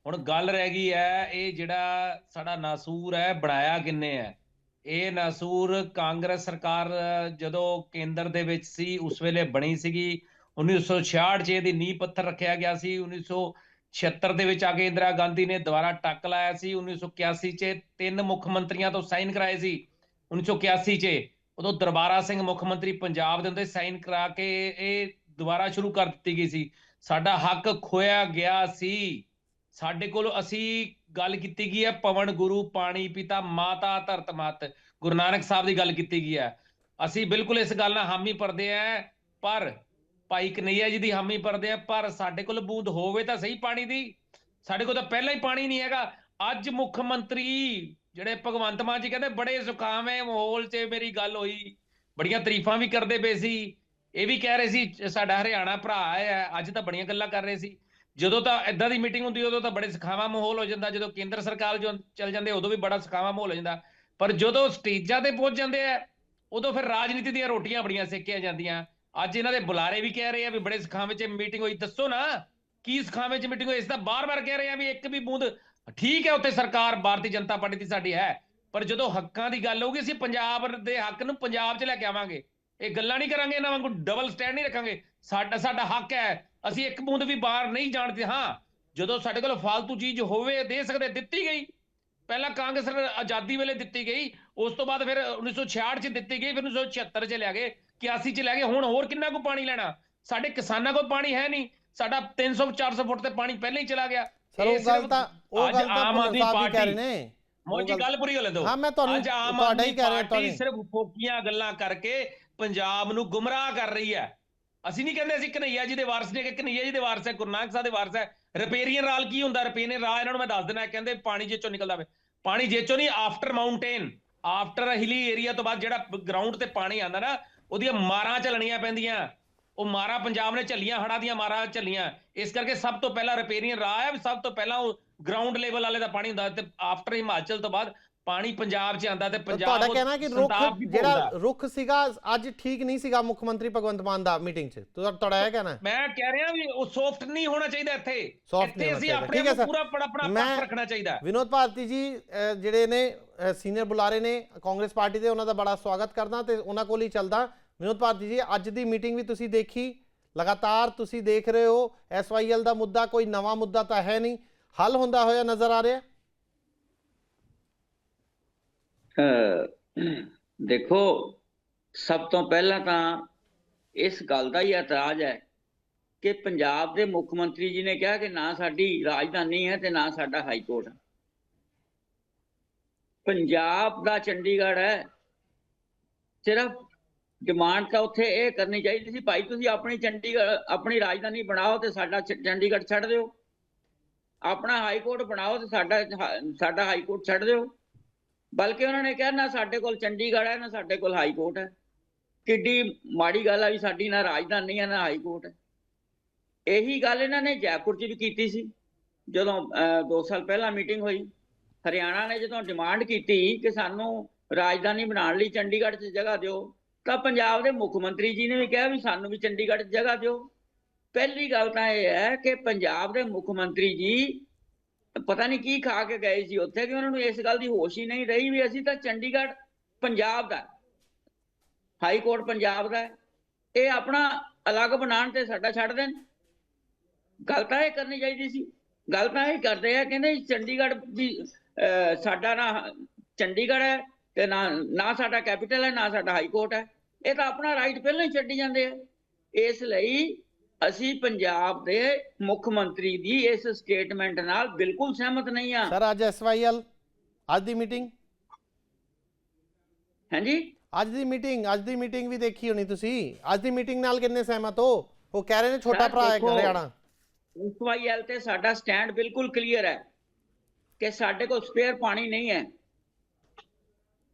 ਹੁਣ ਗੱਲ ਰਹਿ ਗਈ ਹੈ, ਇਹ ਜਿਹੜਾ ਸਾਡਾ ਨਾਸੂਰ ਹੈ, ਬਣਾਇਆ ਕਿੰਨੇ ਹੈ? ਇਹ ਨਾਸੂਰ ਕਾਂਗਰਸ ਸਰਕਾਰ, ਜਦੋਂ ਕੇਂਦਰ ਦੇ ਵਿੱਚ ਸੀ, ਉਸ ਵੇਲੇ ਬਣੀ ਸੀਗੀ। 1966 ਚ ਇਹਦੀ ਨੀਂਹ ਪੱਥਰ ਰੱਖਿਆ ਗਿਆ ਸੀ। 1900 76 ਦੇ ਵਿੱਚ ਆ ਕੇ ਇੰਦਰਾ ਗਾਂਧੀ ਨੇ ਦੁਬਾਰਾ ਟੱਕ ਲਾਇਆ ਸੀ। 1981 ਚ ਤਿੰਨ ਮੁੱਖ ਮੰਤਰੀਆਂ ਤੋਂ ਸਾਈਨ ਕਰਾਏ ਸੀ। 1981 ਚ ਉਦੋਂ ਦਰਬਾਰਾ ਸਿੰਘ ਮੁੱਖ ਮੰਤਰੀ ਪੰਜਾਬ ਦੇ ਹੁੰਦੇ ਸਾਈਨ ਕਰਾ ਕੇ ਇਹ ਦੁਬਾਰਾ ਸ਼ੁਰੂ ਕਰ ਦਿੱਤੀ ਗਈ ਸੀ। ਸਾਡਾ ਹੱਕ ਖੋਇਆ ਗਿਆ ਸੀ। ਸਾਡੇ ਕੋਲ ਅਸੀਂ ਗੱਲ ਕੀਤੀ ਗਈ ਹੈ, ਪਵਨ ਗੁਰੂ, ਪਾਣੀ ਪਿਤਾ, ਮਾਤਾ, ਧਰਤ ਮਤ। ਗੁਰੂ ਨਾਨਕ ਸਾਹਿਬ ਦੀ ਗੱਲ ਕੀਤੀ ਗਈ ਹੈ। ਅਸੀਂ ਬਿਲਕੁਲ ਇਸ ਗੱਲ ਨਾਲ ਹਾਮੀ ਭਰਦੇ ਆ ਪਰ ਭਾਈ ਕਨਈਆ ਜੀ ਦੀ ਹਾਮੀ ਭਰਦੇ ਆ ਪਰ ਸਾਡੇ ਕੋਲ ਬੂੰਦ ਹੋਵੇ ਤਾਂ ਸਹੀ ਪਾਣੀ ਦੀ। ਸਾਡੇ ਕੋਲ ਤਾਂ ਪਹਿਲਾਂ ਹੀ ਪਾਣੀ ਨਹੀਂ ਹੈਗਾ। ਅੱਜ ਮੁੱਖ ਮੰਤਰੀ ਜਿਹੜੇ ਭਗਵੰਤ ਮਾਨ ਜੀ ਕਹਿੰਦੇ ਬੜੇ ਸੁਖਾਵੇਂ ਮਾਹੌਲ 'ਚ ਮੇਰੀ ਗੱਲ ਹੋਈ। ਬੜੀਆਂ ਤਾਰੀਫਾਂ ਵੀ ਕਰਦੇ ਪਏ ਸੀ। ਇਹ ਵੀ ਕਹਿ ਰਹੇ ਸੀ, ਸਾਡਾ ਹਰਿਆਣਾ ਭਰਾ ਹੈ ਅੱਜ ਤਾਂ ਬੜੀਆਂ ਗੱਲਾਂ ਕਰ ਰਹੇ ਸੀ। ਜਦੋਂ ਤਾਂ ਇਦਾਂ ਦੀ ਮੀਟਿੰਗ ਹੁੰਦੀ, ਉਦੋਂ ਤਾਂ ਬੜੇ ਸੁਖਾਵਾਂ ਮਾਹੌਲ ਹੋ ਜਾਂਦਾ। ਜਦੋਂ ਕੇਂਦਰ ਸਰਕਾਰ ਜੋ ਚੱਲ ਜਾਂਦੇ, ਉਦੋਂ ਵੀ ਬੜਾ ਸੁਖਾਵਾਂ ਮਾਹੌਲ ਹੋ ਜਾਂਦਾ। ਪਰ ਜਦੋਂ ਸਟੇਜਾਂ ਤੇ ਪਹੁੰਚ ਜਾਂਦੇ ਆ ਉਦੋਂ ਫਿਰ ਰਾਜਨੀਤੀ ਦੀਆਂ ਰੋਟੀਆਂ ਬੜੀਆਂ ਸੇਕੀਆਂ ਜਾਂਦੀਆਂ। ਅੱਜ ਇਹਨਾਂ ਦੇ ਬੁਲਾਰੇ ਵੀ ਕਹਿ ਰਹੇ ਆ ਵੀ ਬੜੇ ਸੁਖਾਵੇਂ 'ਚ ਮੀਟਿੰਗ ਹੋਈ। ਦੱਸੋ ਨਾ, ਕੀ ਸੁਖਾਵੇਂ 'ਚ ਮੀਟਿੰਗ ਹੋਈ? ਇਸ ਦਾ ਬਾਰ-ਬਾਰ ਕਹਿ ਰਹੇ ਆ ਵੀ ਇੱਕ ਵੀ ਬੂੰਦ ਠੀਕ ਹੈ ਉੱਥੇ ਸਰਕਾਰ ਭਾਰਤੀ ਜਨਤਾ ਪਾਰਟੀ ਦੀ ਸਾਡੀ ਹੈ। ਪਰ ਜਦੋਂ ਹੱਕਾਂ ਦੀ ਗੱਲ ਹੋਊਗੀ ਅਸੀਂ ਪੰਜਾਬ ਦੇ ਹੱਕ ਨੂੰ ਪੰਜਾਬ 'ਚ ਲੈ ਕੇ ਆਵਾਂਗੇ। ਇਹ ਗੱਲਾਂ ਨਹੀਂ ਕਰਾਂਗੇ ਇਹਨਾਂ ਵਾਂਗੂ ਡਬਲ ਸਟੈਂਡ ਨਹੀਂ ਰੱਖਾਂਗੇ। ਸਾਡਾ ਸਾਡਾ ਹੱਕ ਹੈ। ਅਸੀਂ ਇੱਕ ਬੂੰਦ ਵੀ ਬਾਹਰ ਨਹੀਂ ਜਾਣਦੇ ਹਾਂ। ਜਦੋਂ ਸਾਡੇ ਕੋਲ ਫालतू ਚੀਜ਼ ਹੋਵੇ ਦੇ ਸਕਦੇ ਦਿੱਤੀ ਗਈ। ਪਹਿਲਾਂ ਕਾਂਗਰਸ ਨੇ ਆਜ਼ਾਦੀ ਵੇਲੇ ਦਿੱਤੀ ਗਈ। ਉਸ ਤੋਂ ਬਾਅਦ ਫਿਰ 1966 ਚ ਦਿੱਤੀ ਗਈ ਫਿਰ 1976 ਚ ਲਿਆ ਗਏ। 81 ਚ ਲੈ ਗਏ ਹੁਣ ਹੋਰ ਕਿੰਨਾ ਕੋ ਪਾਣੀ ਲੈਣਾ? ਸਾਡੇ ਕਿਸਾਨਾਂ ਕੋਲ ਪਾਣੀ ਹੈ ਨਹੀਂ। ਸਾਡਾ 300 400 ਫੁੱਟ ਤੇ ਪਾਣੀ ਪਹਿਲਾਂ ਹੀ ਚਲਾ ਗਿਆ। ਸਰ ਉਹ ਗੱਲ ਤਾਂ ਉਹ ਅੱਜ ਗੱਲ ਤਾਂ ਆਮ ਆਦਮੀ ਪਾਰਟੀ- ਨੇ। ਮੋਦੀ ਗੱਲ- ਪੂਰੀ ਹੋ ਲੈਂਦੋ। ਹਾਂ ਮੈਂ ਤੁਹਾਨੂੰ ਤੁਹਾਡਾ ਹੀ ਕਹਿ ਰਿਹਾ ਪਾਰਟੀ ਤੁਹਾਨੂੰ ਸਿਰਫ ਫੋਕੀਆਂ ਗੱਲਾਂ ਕਰਕੇ ਪੰਜਾਬ ਨੂੰ ਗੁੰਮਰਾਹ ਕਰ ਰਹੀ ਹੈ। ਅਸੀਂ ਨਹੀਂ ਕਹਿੰਦੇ ਅਸੀਂ ਕਨਈਆ ਜੀ ਦੇ ਵਾਰਸ ਨੇ ਕਿ ਕਨਈਆ ਜੀ ਦੇ ਵਾਰਸ ਹੈ ਗੁਰੂ ਨਾਨਕ ਸਾਹਿਬ ਦੇ ਵਾਰਸ ਹੈ। ਰਿਪੇਰੀਅਨ ਰਾਲ ਕੀ ਹੁੰਦਾ? ਰਿਪੇਰੀਅਨ ਰਾਹ ਇਹਨਾਂ ਨੂੰ ਮੈਂ ਦੱਸ ਦੇਣਾ ਕਹਿੰਦੇ ਪਾਣੀ ਜੇਚੋਂ ਨਿਕਲਦਾ ਵੇ। ਪਾਣੀ ਜੇਚੋਂ ਨਹੀਂ after mountain after hilly area ਤੋਂ ਬਾਅਦ ਜਿਹੜਾ ਗਰਾਊਂਡ ਤੇ ਪਾਣੀ ਆਂਦਾ ਨਾ ਉਹਦੀਆਂ ਮਾਰਾਂ ਚੱਲਣੀਆਂ ਪੈਂਦੀਆਂ। ਉਹ ਮਾਰਾਂ ਪੰਜਾਬ ਨੇ ਝੱਲੀਆਂ ਹੜਾਂ ਦੀਆਂ ਮਾਰਾਂ ਝੱਲੀਆਂ। ਇਸ ਕਰਕੇ ਸਭ ਤੋਂ ਪਹਿਲਾਂ ਰਿਪੇਰੀਅਨ ਰਾਹ ਹੈ ਸਭ ਤੋਂ ਪਹਿਲਾਂ ਉਹ ਗਰਾਊਂਡ ਲੈਵਲ ਵਾਲੇ ਦਾ ਪਾਣੀ ਹੁੰਦਾ ਤੇ ਆਫਟਰ ਹਿਮਾਚਲ ਤੋਂ ਬਾਅਦ ਪਾਣੀ ਪੰਜਾਬ 'ਚ ਆਂਦਾ ਤੇ ਪੰਜਾਬ ਤੁਹਾਡਾ ਕਹਿਣਾ ਕਿ ਰੁੱਖ ਜਿਹੜਾ। ਰੁੱਖ ਸੀਗਾ ਅੱਜ ਠੀਕ ਨਹੀਂ ਸੀਗਾ ਮੁੱਖ ਮੰਤਰੀ ਭਗਵੰਤ ਮਾਨ ਦਾ ਮੀਟਿੰਗ 'ਚ ਤੁਹਾ- ਤੁਹਾਡਾ ਇਹ ਕਹਿਣਾ? ਮੈਂ ਕਹਿ ਰਿਹਾ ਵੀ ਉਹ ਸੌਫਟ ਨਹੀਂ ਹੋਣਾ ਚਾਹੀਦਾ ਇੱਥੇ ਇੱਥੇ ਅਸੀਂ। ਆਪਣੇ। ਪੂਰਾ ਮੈਂ- ਪੱਖ ਰੱਖਣਾ ਚਾਹੀਦਾ ਵਿਨੋਦ ਭਾਰਤੀ ਜੀ ਜਿਹੜੇ ਨੇ ਸੀਨੀਅਰ ਬੁਲਾਰੇ ਨੇ ਕਾਂਗਰਸ ਪਾਰਟੀ ਦੇ ਉਹਨਾਂ ਦਾ ਬੜਾ ਸਵਾਗਤ ਕਰਦਾ ਤੇ ਉਹਨਾਂ ਕੋਲ ਹੀ ਚੱਲਦਾ ਵਿਨੋਦ ਭਾਰਤੀ ਜੀ ਅੱਜ ਦੀ ਮੀਟਿੰਗ ਵੀ ਤੁਸੀਂ ਦੇਖੀ ਲਗਾਤਾਰ ਤੁਸੀਂ ਦੇਖ ਰਹੇ ਹੋ ਐਸਵਾਈਐਲ ਦਾ ਮੁੱਦਾ ਕੋਈ ਨਵਾਂ ਮੁੱਦਾ ਤਾਂ ਹੈ ਨਹੀਂ ਹੱਲ ਹੁੰਦਾ ਹੋਇਆ ਨਜ਼ਰ ਆ ਰਿਹਾ? ਅਹ ਦੇਖੋ, ਸਭ ਤੋਂ ਪਹਿਲਾਂ ਤਾਂ ਇਸ ਗੱਲ ਦਾ ਹੀ ਇਤਰਾਜ਼ ਹੈ ਕਿ ਪੰਜਾਬ ਦੇ ਮੁੱਖ ਮੰਤਰੀ ਜੀ ਨੇ ਕਿਹਾ ਕਿ ਨਾ ਸਾਡੀ ਰਾਜਧਾਨੀ ਹੈ ਤੇ ਨਾ ਸਾਡਾ ਹਾਈ ਕੋਰਟ ਹੈ। ਪੰਜਾਬ ਦਾ ਚੰਡੀਗੜ੍ਹ ਹੈ, ਸਿਰਫ ਡਿਮਾਂਡ ਤਾਂ ਉੱਥੇ ਇਹ ਕਰਨੀ ਚਾਹੀਦੀ ਸੀ, ਭਾਈ ਤੁਸੀਂ ਆਪਣੀ ਚੰਡੀਗੜ੍ਹ, ਆਪਣੀ ਰਾਜਧਾਨੀ ਬਣਾਓ ਤੇ ਸਾਡਾ ਚ- ਚੰਡੀਗੜ੍ਹ ਛੱਡ ਦਿਓ। ਆਪਣਾ ਹਾਈ ਕੋਰਟ ਬਣਾਓ ਤੇ ਸਾਡਾ ਸਾਡਾ ਹਾਈ ਕੋਰਟ ਛੱਡ ਦਿਓ। ਬਲਕਿ ਉਹਨਾਂ ਨੇ ਕਿਹਾ, ਨਾ ਸਾਡੇ ਕੋਲ ਚੰਡੀਗੜ੍ਹ ਹੈ, ਨਾ ਸਾਡੇ ਕੋਲ ਹਾਈ ਕੋਰਟ ਹੈ। ਕਿੱਡੀ ਮਾੜੀ ਗੱਲ ਆ ਵੀ ਸਾਡੀ ਨਾ ਰਾਜਧਾਨੀ ਹੈ, ਨਾ ਹਾਈ ਕੋਰਟ ਹੈ। ਇਹੀ ਗੱਲ ਇਹਨਾਂ ਨੇ ਜੈਪੁਰ 'ਚ ਵੀ ਕੀਤੀ ਸੀ। ਜਦੋਂ 2 ਸਾਲ ਪਹਿਲਾਂ ਮੀਟਿੰਗ ਹੋਈ, ਹਰਿਆਣਾ ਨੇ ਜਦੋਂ ਡਿਮਾਂਡ ਕੀਤੀ ਕਿ ਸਾਨੂੰ ਰਾਜਧਾਨੀ ਬਣਾਉਣ ਲਈ ਚੰਡੀਗੜ੍ਹ 'ਚ ਜਗ੍ਹਾ ਦਿਓ, ਤਾਂ ਪੰਜਾਬ ਦੇ ਮੁੱਖ ਮੰਤਰੀ ਜੀ ਨੇ ਵੀ ਕਿਹਾ ਵੀ ਸਾਨੂੰ ਵੀ ਚੰਡੀਗੜ੍ਹ 'ਚ ਜਗ੍ਹਾ ਦਿਓ। ਪਹਿਲੀ ਗੱਲ ਤਾਂ ਇਹ ਹੈ ਕਿ ਪੰਜਾਬ ਦੇ ਮੁੱਖ ਮੰਤਰੀ ਜੀ ਪਤਾ ਨਹੀਂ ਕੀ ਖਾ ਕੇ ਗਏ ਸੀ ਉੱਥੇ ਕਿ ਉਹਨਾਂ ਨੂੰ ਇਸ ਗੱਲ ਦੀ ਹੋਸ਼ ਹੀ ਨਹੀਂ ਰਹੀ ਵੀ ਅਸੀਂ ਤਾਂ ਚੰਡੀਗੜ੍ਹ ਪੰਜਾਬ ਦਾ ਹਾਈ ਕੋਰਟ ਪੰਜਾਬ ਦਾ ਇਹ ਆਪਣਾ ਅਲੱਗ ਬਣਾਉਣ ਤੇ ਸਾਡਾ ਛੱਡ ਦੇਣ। ਗੱਲ ਤਾਂ ਇਹ ਕਰਨੀ ਚਾਹੀਦੀ ਸੀ। ਗੱਲ ਤਾਂ ਇਹ ਕਰਦੇ ਆ ਕਹਿੰਦੇ ਚੰਡੀਗੜ੍ਹ ਵੀ ਅਹ, ਸਾਡਾ ਨਾ ਚੰਡੀਗੜ੍ਹ ਹੈ ਤੇ ਨਾ ਨਾ ਸਾਡਾ ਕੈਪੀਟਲ ਹੈ ਨਾ ਸਾਡਾ ਹਾਈ ਕੋਰਟ ਹੈ। ਇਹ ਤਾਂ ਆਪਣਾ ਰਾਈਟ ਪਹਿਲਾਂ ਹੀ ਛੱਡੀ ਜਾਂਦੇ ਆ। ਇਸ ਲਈ ਅਸੀਂ ਪੰਜਾਬ ਦੇ ਮੁੱਖ ਮੰਤਰੀ ਦੀ ਇਸ ਸਟੇਟਮੈਂਟ ਨਾਲ ਬਿਲਕੁਲ ਸਹਿਮਤ ਨਹੀਂ ਆ ਸਰ ਅੱਜ ਐਸਵਾਈਐਲ ਅੱਜ ਦੀ ਮੀਟਿੰਗ? ਹਾਂਜੀ? ਅੱਜ ਦੀ ਮੀਟਿੰਗ ਅੱਜ ਦੀ ਮੀਟਿੰਗ ਵੀ ਦੇਖੀ ਹੋਣੀ ਤੁਸੀਂ। ਅੱਜ ਦੀ ਮੀਟਿੰਗ ਨਾਲ ਕਿੰਨੇ ਸਹਿਮਤ ਹੋ? ਉਹ ਕਹਿ ਰਹੇ ਨੇ ਛੋਟਾ ਭਰਾ ਹੈ ਹਰਿਆਣਾ। ਐਸਵਾਈਐਲ ਤੇ ਸਾਡਾ ਸਟੈਂਡ ਬਿਲਕੁਲ ਕਲੀਅਰ ਹੈ ਕਿ ਸਾਡੇ ਕੋਲ ਸਪੇਅਰ ਪਾਣੀ ਨਹੀਂ ਹੈ।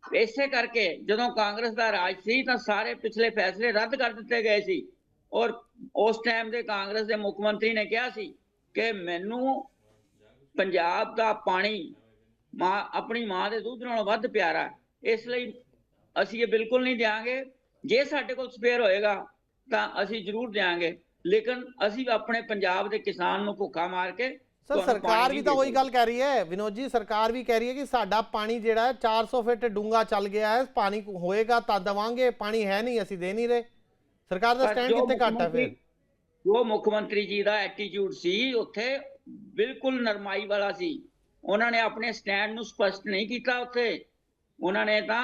ਇਸੇ ਕਰਕੇ ਜਦੋਂ ਕਾਂਗਰਸ ਦਾ ਰਾਜ ਸੀ ਤਾਂ ਸਾਰੇ ਪਿਛਲੇ ਫੈਸਲੇ ਰੱਦ ਕਰ ਦਿੱਤੇ ਗਏ ਸੀ। ਔਰ ਉਸ ਟਾਈਮ ਦੇ ਕਾਂਗਰਸ ਦੇ ਮੁੱਖ ਮੰਤਰੀ ਨੇ ਕਿਹਾ ਸੀ ਕਿ ਮੈਨੂੰ ਪੰਜਾਬ ਦਾ ਪਾਣੀ ਮਾਂ ਆਪਣੀ ਮਾਂ ਦੇ ਦੁੱਧ ਨਾਲੋਂ ਵੱਧ ਪਿਆਰਾ। ਇਸ ਲਈ ਅਸੀਂ ਇਹ ਬਿਲਕੁਲ ਨਹੀਂ ਦਿਆਂਗੇ। ਜੇ ਸਾਡੇ ਕੋਲ ਸਪੇਅਰ ਹੋਏਗਾ ਤਾਂ ਅਸੀਂ ਜ਼ਰੂਰ ਦਿਆਂਗੇ। ਲੇਕਿਨ ਅਸੀਂ ਆਪਣੇ ਪੰਜਾਬ ਦੇ ਕਿਸਾਨ ਨੂੰ ਭੁੱਖਾ ਮਾਰ ਕੇ ਸਰ ਸਰਕਾਰ ਵੀ ਤਾਂ ਉਹੀ ਗੱਲ ਕਹਿ ਰਹੀ ਹੈ। ਵਿਨੋਦ ਜੀ ਸਰਕਾਰ ਵੀ ਕਹਿ ਰਹੀ ਹੈ ਕਿ ਸਾਡਾ ਪਾਣੀ ਜਿਹੜਾ ਹੈ 400 ਫੁੱਟ ਡੂੰਗਾ ਚੱਲ ਗਿਆ ਹੈ। ਪਾਣੀ ਹੋਏਗਾ ਤਾਂ ਦਵਾਂਗੇ ਪਾਣੀ ਹੈ ਨਹੀਂ ਅਸੀਂ ਦੇ ਨਹੀਂ ਰਹੇ। ਸਰਕਾਰ ਦਾ ਸਟੈਂਡ ਕਿੱਥੇ ਘੱਟ ਹੈ ਫਿਰ? ਜੋ ਮੁੱਖ ਮੰਤਰੀ ਜੀ ਦਾ ਐਟੀਟਿਊਡ ਸੀ ਉੱਥੇ ਬਿਲਕੁਲ ਨਰਮਾਈ ਵਾਲਾ ਸੀ। ਉਹਨਾਂ ਨੇ ਆਪਣੇ ਸਟੈਂਡ ਨੂੰ ਸਪਸ਼ਟ ਨਹੀਂ ਕੀਤਾ ਉੱਥੇ। ਉਹਨਾਂ ਨੇ ਤਾਂ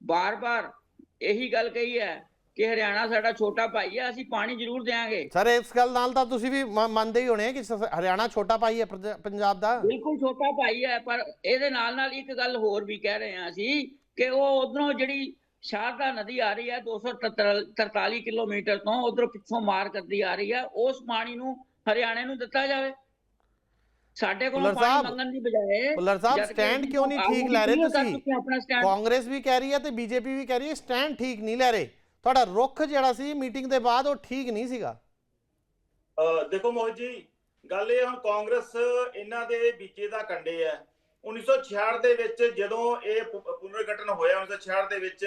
ਬਾਰ-ਬਾਰ ਇਹੀ ਗੱਲ ਕਹੀ ਹੈ ਕਿ ਹਰਿਆਣਾ ਸਾਡਾ ਛੋਟਾ ਭਾਈ ਹੈ ਅਸੀਂ ਪਾਣੀ ਜ਼ਰੂਰ ਦੇਵਾਂਗੇ ਸਰ ਇਸ ਗੱਲ ਨਾਲ ਤਾਂ ਤੁਸੀਂ ਵੀ ਮੰਨਦੇ ਹੀ ਹੋਣੇ ਕਿ ਹਰਿਆਣਾ ਛੋਟਾ ਭਾਈ ਹੈ ਪੰਜਾਬ ਦਾ। ਬਿਲਕੁਲ ਛੋਟਾ ਭਾਈ ਹੈ ਪਰ ਇਹਦੇ ਨਾਲ ਨਾਲ ਇੱਕ ਗੱਲ ਹੋਰ ਵੀ ਕਹਿ ਰਹੇ ਹਾਂ ਅਸੀਂ ਕਿ ਉਹ ਉਧਰੋਂ ਜਿਹੜੀ ਸ਼ਾਰਦਾ ਨਦੀ ਆ ਰਹੀ ਹੈ 243 ਕਿਲੋਮੀਟਰ ਤੋਂ ਉਧਰੋਂ ਪਿੱਛੋਂ ਮਾਰ ਕਰਦੀ ਆ ਰਹੀ ਹੈ। ਉਸ ਪਾਣੀ ਨੂੰ ਹਰਿਆਣੇ ਨੂੰ ਦਿੱਤਾ ਜਾਵੇ। ਸਾਡੇ ਕੋਲੋਂ ਪਾਣੀ ਮੰਗਣ ਦੀ ਬਜਾਏ ਭੁੱਲਰ ਸਾਹਿਬ ਸਟੈਂਡ ਕਿਉਂ ਨਹੀਂ ਠੀਕ ਲੈ ਰਹੇ ਤੁਸੀਂ। ਕਾਂਗਰਸ ਵੀ ਕਹਿ ਰਹੀ ਹੈ ਤੇ ਬੀਜੇਪੀ ਵੀ ਕਹਿ ਰਹੀ ਹੈ ਸਟੈਂਡ ਠੀਕ ਨਹੀਂ ਲੈ ਰਹੇ। ਤੁਹਾਡਾ ਰੁੱਖ ਜਿਹੜਾ ਸੀ ਮੀਟਿੰਗ ਦੇ ਬਾਅਦ ਉਹ ਠੀਕ ਨਹੀਂ ਸੀਗਾ। ਦੇਖੋ ਮੋਹਿਤ ਜੀ ਗੱਲ ਇਹ ਹੁਣ ਕਾਂਗਰਸ ਇਹਨਾਂ ਦੇ ਬੀਜੇ ਦਾ ਕੰਡੇ ਹੈ। 1966 ਦੇ ਵਿੱਚ ਜਦੋਂ ਇਹ ਪੁਨਰਗਠਨ ਹੋਇਆ 1966 ਦੇ ਵਿੱਚ,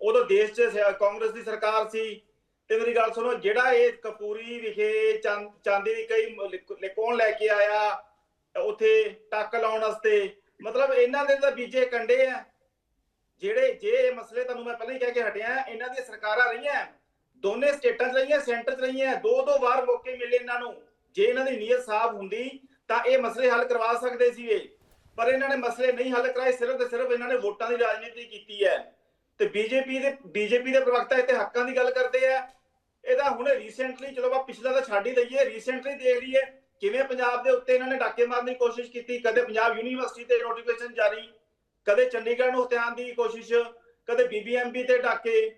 ਉਦੋਂ ਦੇਸ਼ 'ਚ ਕਾਂਗਰਸ ਦੀ ਸਰਕਾਰ ਸੀ। ਤੇ ਮੇਰੀ ਗੱਲ ਸੁਣੋ, ਜਿਹੜਾ ਇਹ ਕਪੂਰੀ ਵਿਖੇ ਚਾਂਦੀ ਦੀ ਕਈ ਮ- ਲੈ ਕੇ ਆਇਆ, ਉੱਥੇ ਟੱਕ ਲਾਉਣ ਵਾਸਤੇ, ਮਤਲਬ ਇਹਨਾਂ ਦੇ ਤਾਂ ਬੀਜੇ ਕੰਡੇ ਆ। ਜਿਹੜੇ, ਜੇ ਇਹ ਮਸਲੇ ਤੁਹਾਨੂੰ ਮੈਂ ਪਹਿਲਾਂ ਹੀ ਕਹਿ ਕੇ ਹਟਿਆ, ਇਹਨਾਂ ਦੀਆਂ ਸਰਕਾਰਾਂ ਰਹੀਆਂ, ਦੋਨੇ ਸਟੇਟਾਂ 'ਚ ਰਹੀਆਂ, ਸੈਂਟਰ 'ਚ ਰਹੀਆਂ ਦੋ ਦੋ ਵਾਰ ਮੌਕੇ ਮਿਲੇ ਇਹਨਾਂ ਨੂੰ। ਜੇ ਇਹਨਾਂ ਦੀ ਨੀਅਤ ਸਾਫ਼ ਹੁੰਦੀ, ਤਾਂ ਇਹ ਮਸਲੇ ਹੱਲ ਕਰਵਾ ਸਕਦੇ ਸੀਗੇ। ਪਰ ਇਹਨਾਂ ਨੇ ਮਸਲੇ ਨਹੀਂ ਹੱਲ ਕਰਾਏ ਸਿਰਫ ਤੇ ਸਿਰਫ ਇਹਨਾਂ ਨੇ ਵੋਟਾਂ ਦੀ ਰਾਜਨੀਤੀ ਕੀਤੀ ਹੈ। ਤੇ ਬੀਜੇਪੀ ਦੇ ਬੀਜੇਪੀ ਦੇ ਪ੍ਰਵਕਤਾ ਇੱਥੇ ਹੱਕਾਂ ਦੀ ਗੱਲ ਕਰਦੇ ਆ। ਇਹਦਾ ਹੁਣੇ ਰੀਸੈਂਟਲੀ ਚਲੋ ਆਪਾਂ ਪਿਛਲਾ ਤਾਂ ਛੱਡ ਹੀ ਦਈਏ ਰੀਸੈਂਟਲੀ ਦੇਖ ਲਈਏ ਕਿਵੇਂ ਪੰਜਾਬ ਦੇ ਉੱਤੇ ਇਹਨਾਂ ਨੇ ਡਾਕੇ ਮਾਰਨ ਦੀ ਕੋਸ਼ਿਸ਼ ਕੀਤੀ ਕਦੇ ਪੰਜਾਬ ਯੂਨੀਵਰਸਿਟੀ ਤੇ ਨੋਟੀਫਿਕੇਸ਼ਨ ਜਾਰੀ ਕਦੇ ਚੰਡੀਗੜ੍ਹ ਨੂੰ ਹਥਿਆਉਣ ਦੀ ਕੋਸ਼ਿਸ਼ ਕਦੇ ਬੀਬੀਐਮਬੀ ਤੇ ਡਾਕੇ।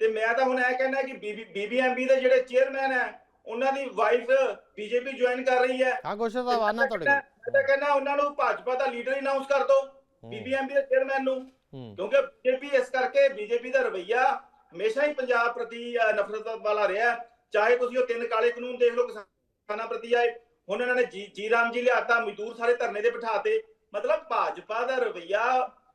ਤੇ ਮੈਂ ਤਾਂ ਹੁਣ ਇਹ ਕਹਿੰਦਾ ਕਿ ਬੀਬੀਐਮਬੀ ਦੇ ਜਿਹੜੇ ਚੇਅਰਮੈਨ ਹੈ ਉਹਨਾਂ ਦੀ ਵਾਈਫ ਬੀਜੇਪੀ ਜੁਆਇਨ ਕਰ ਰਹੀ ਹੈ। ਹਾਂ ਗੋਸ਼ਾ ਸਾਹਿਬ ਆਨਾ ਤੁਹਾਡੇ ਕੋਲ। ਮੈਂ ਤਾਂ ਕਹਿੰਦਾ ਉਹਨਾਂ ਨੂੰ ਭਾਜਪਾ ਦਾ ਲੀਡਰ ਅਨਾਉਂਸ ਕਰ ਦਿਓ ਬੀਬੀਐਮਬੀ ਦੇ ਚੇਅਰਮੈਨ ਨੂੰ। ਕਿਉਂਕਿ ਬੀਜੇਪੀ ਇਸ ਕਰਕੇ ਬੀਜੇਪੀ ਦਾ ਰਵਈਆ ਹਮੇਸ਼ਾ ਹੀ ਪੰਜਾਬ ਪ੍ਰਤੀ ਨਫ਼ਰਤ ਵਾਲਾ ਰਿਹਾ। ਚਾਹੇ ਤੁਸੀਂ ਉਹ ਤਿੰਨ ਕਾਲੇ ਕਾਨੂੰਨ ਦੇਖ ਲਓ ਕਿਸਾਨਾਂ ਪ੍ਰਤੀ ਆਏ ਹੁਣ ਇਹਨਾਂ ਨੇ ਜੀ ਜੀ ਰਾਮ ਜੀ ਲਿਆਤਾ ਮਜ਼ਦੂਰ ਸਾਰੇ ਧਰਨੇ ਦੇ ਬਿਠਾਤੇ। ਮਤਲਬ ਭਾਜਪਾ ਦਾ ਰਵਈਆ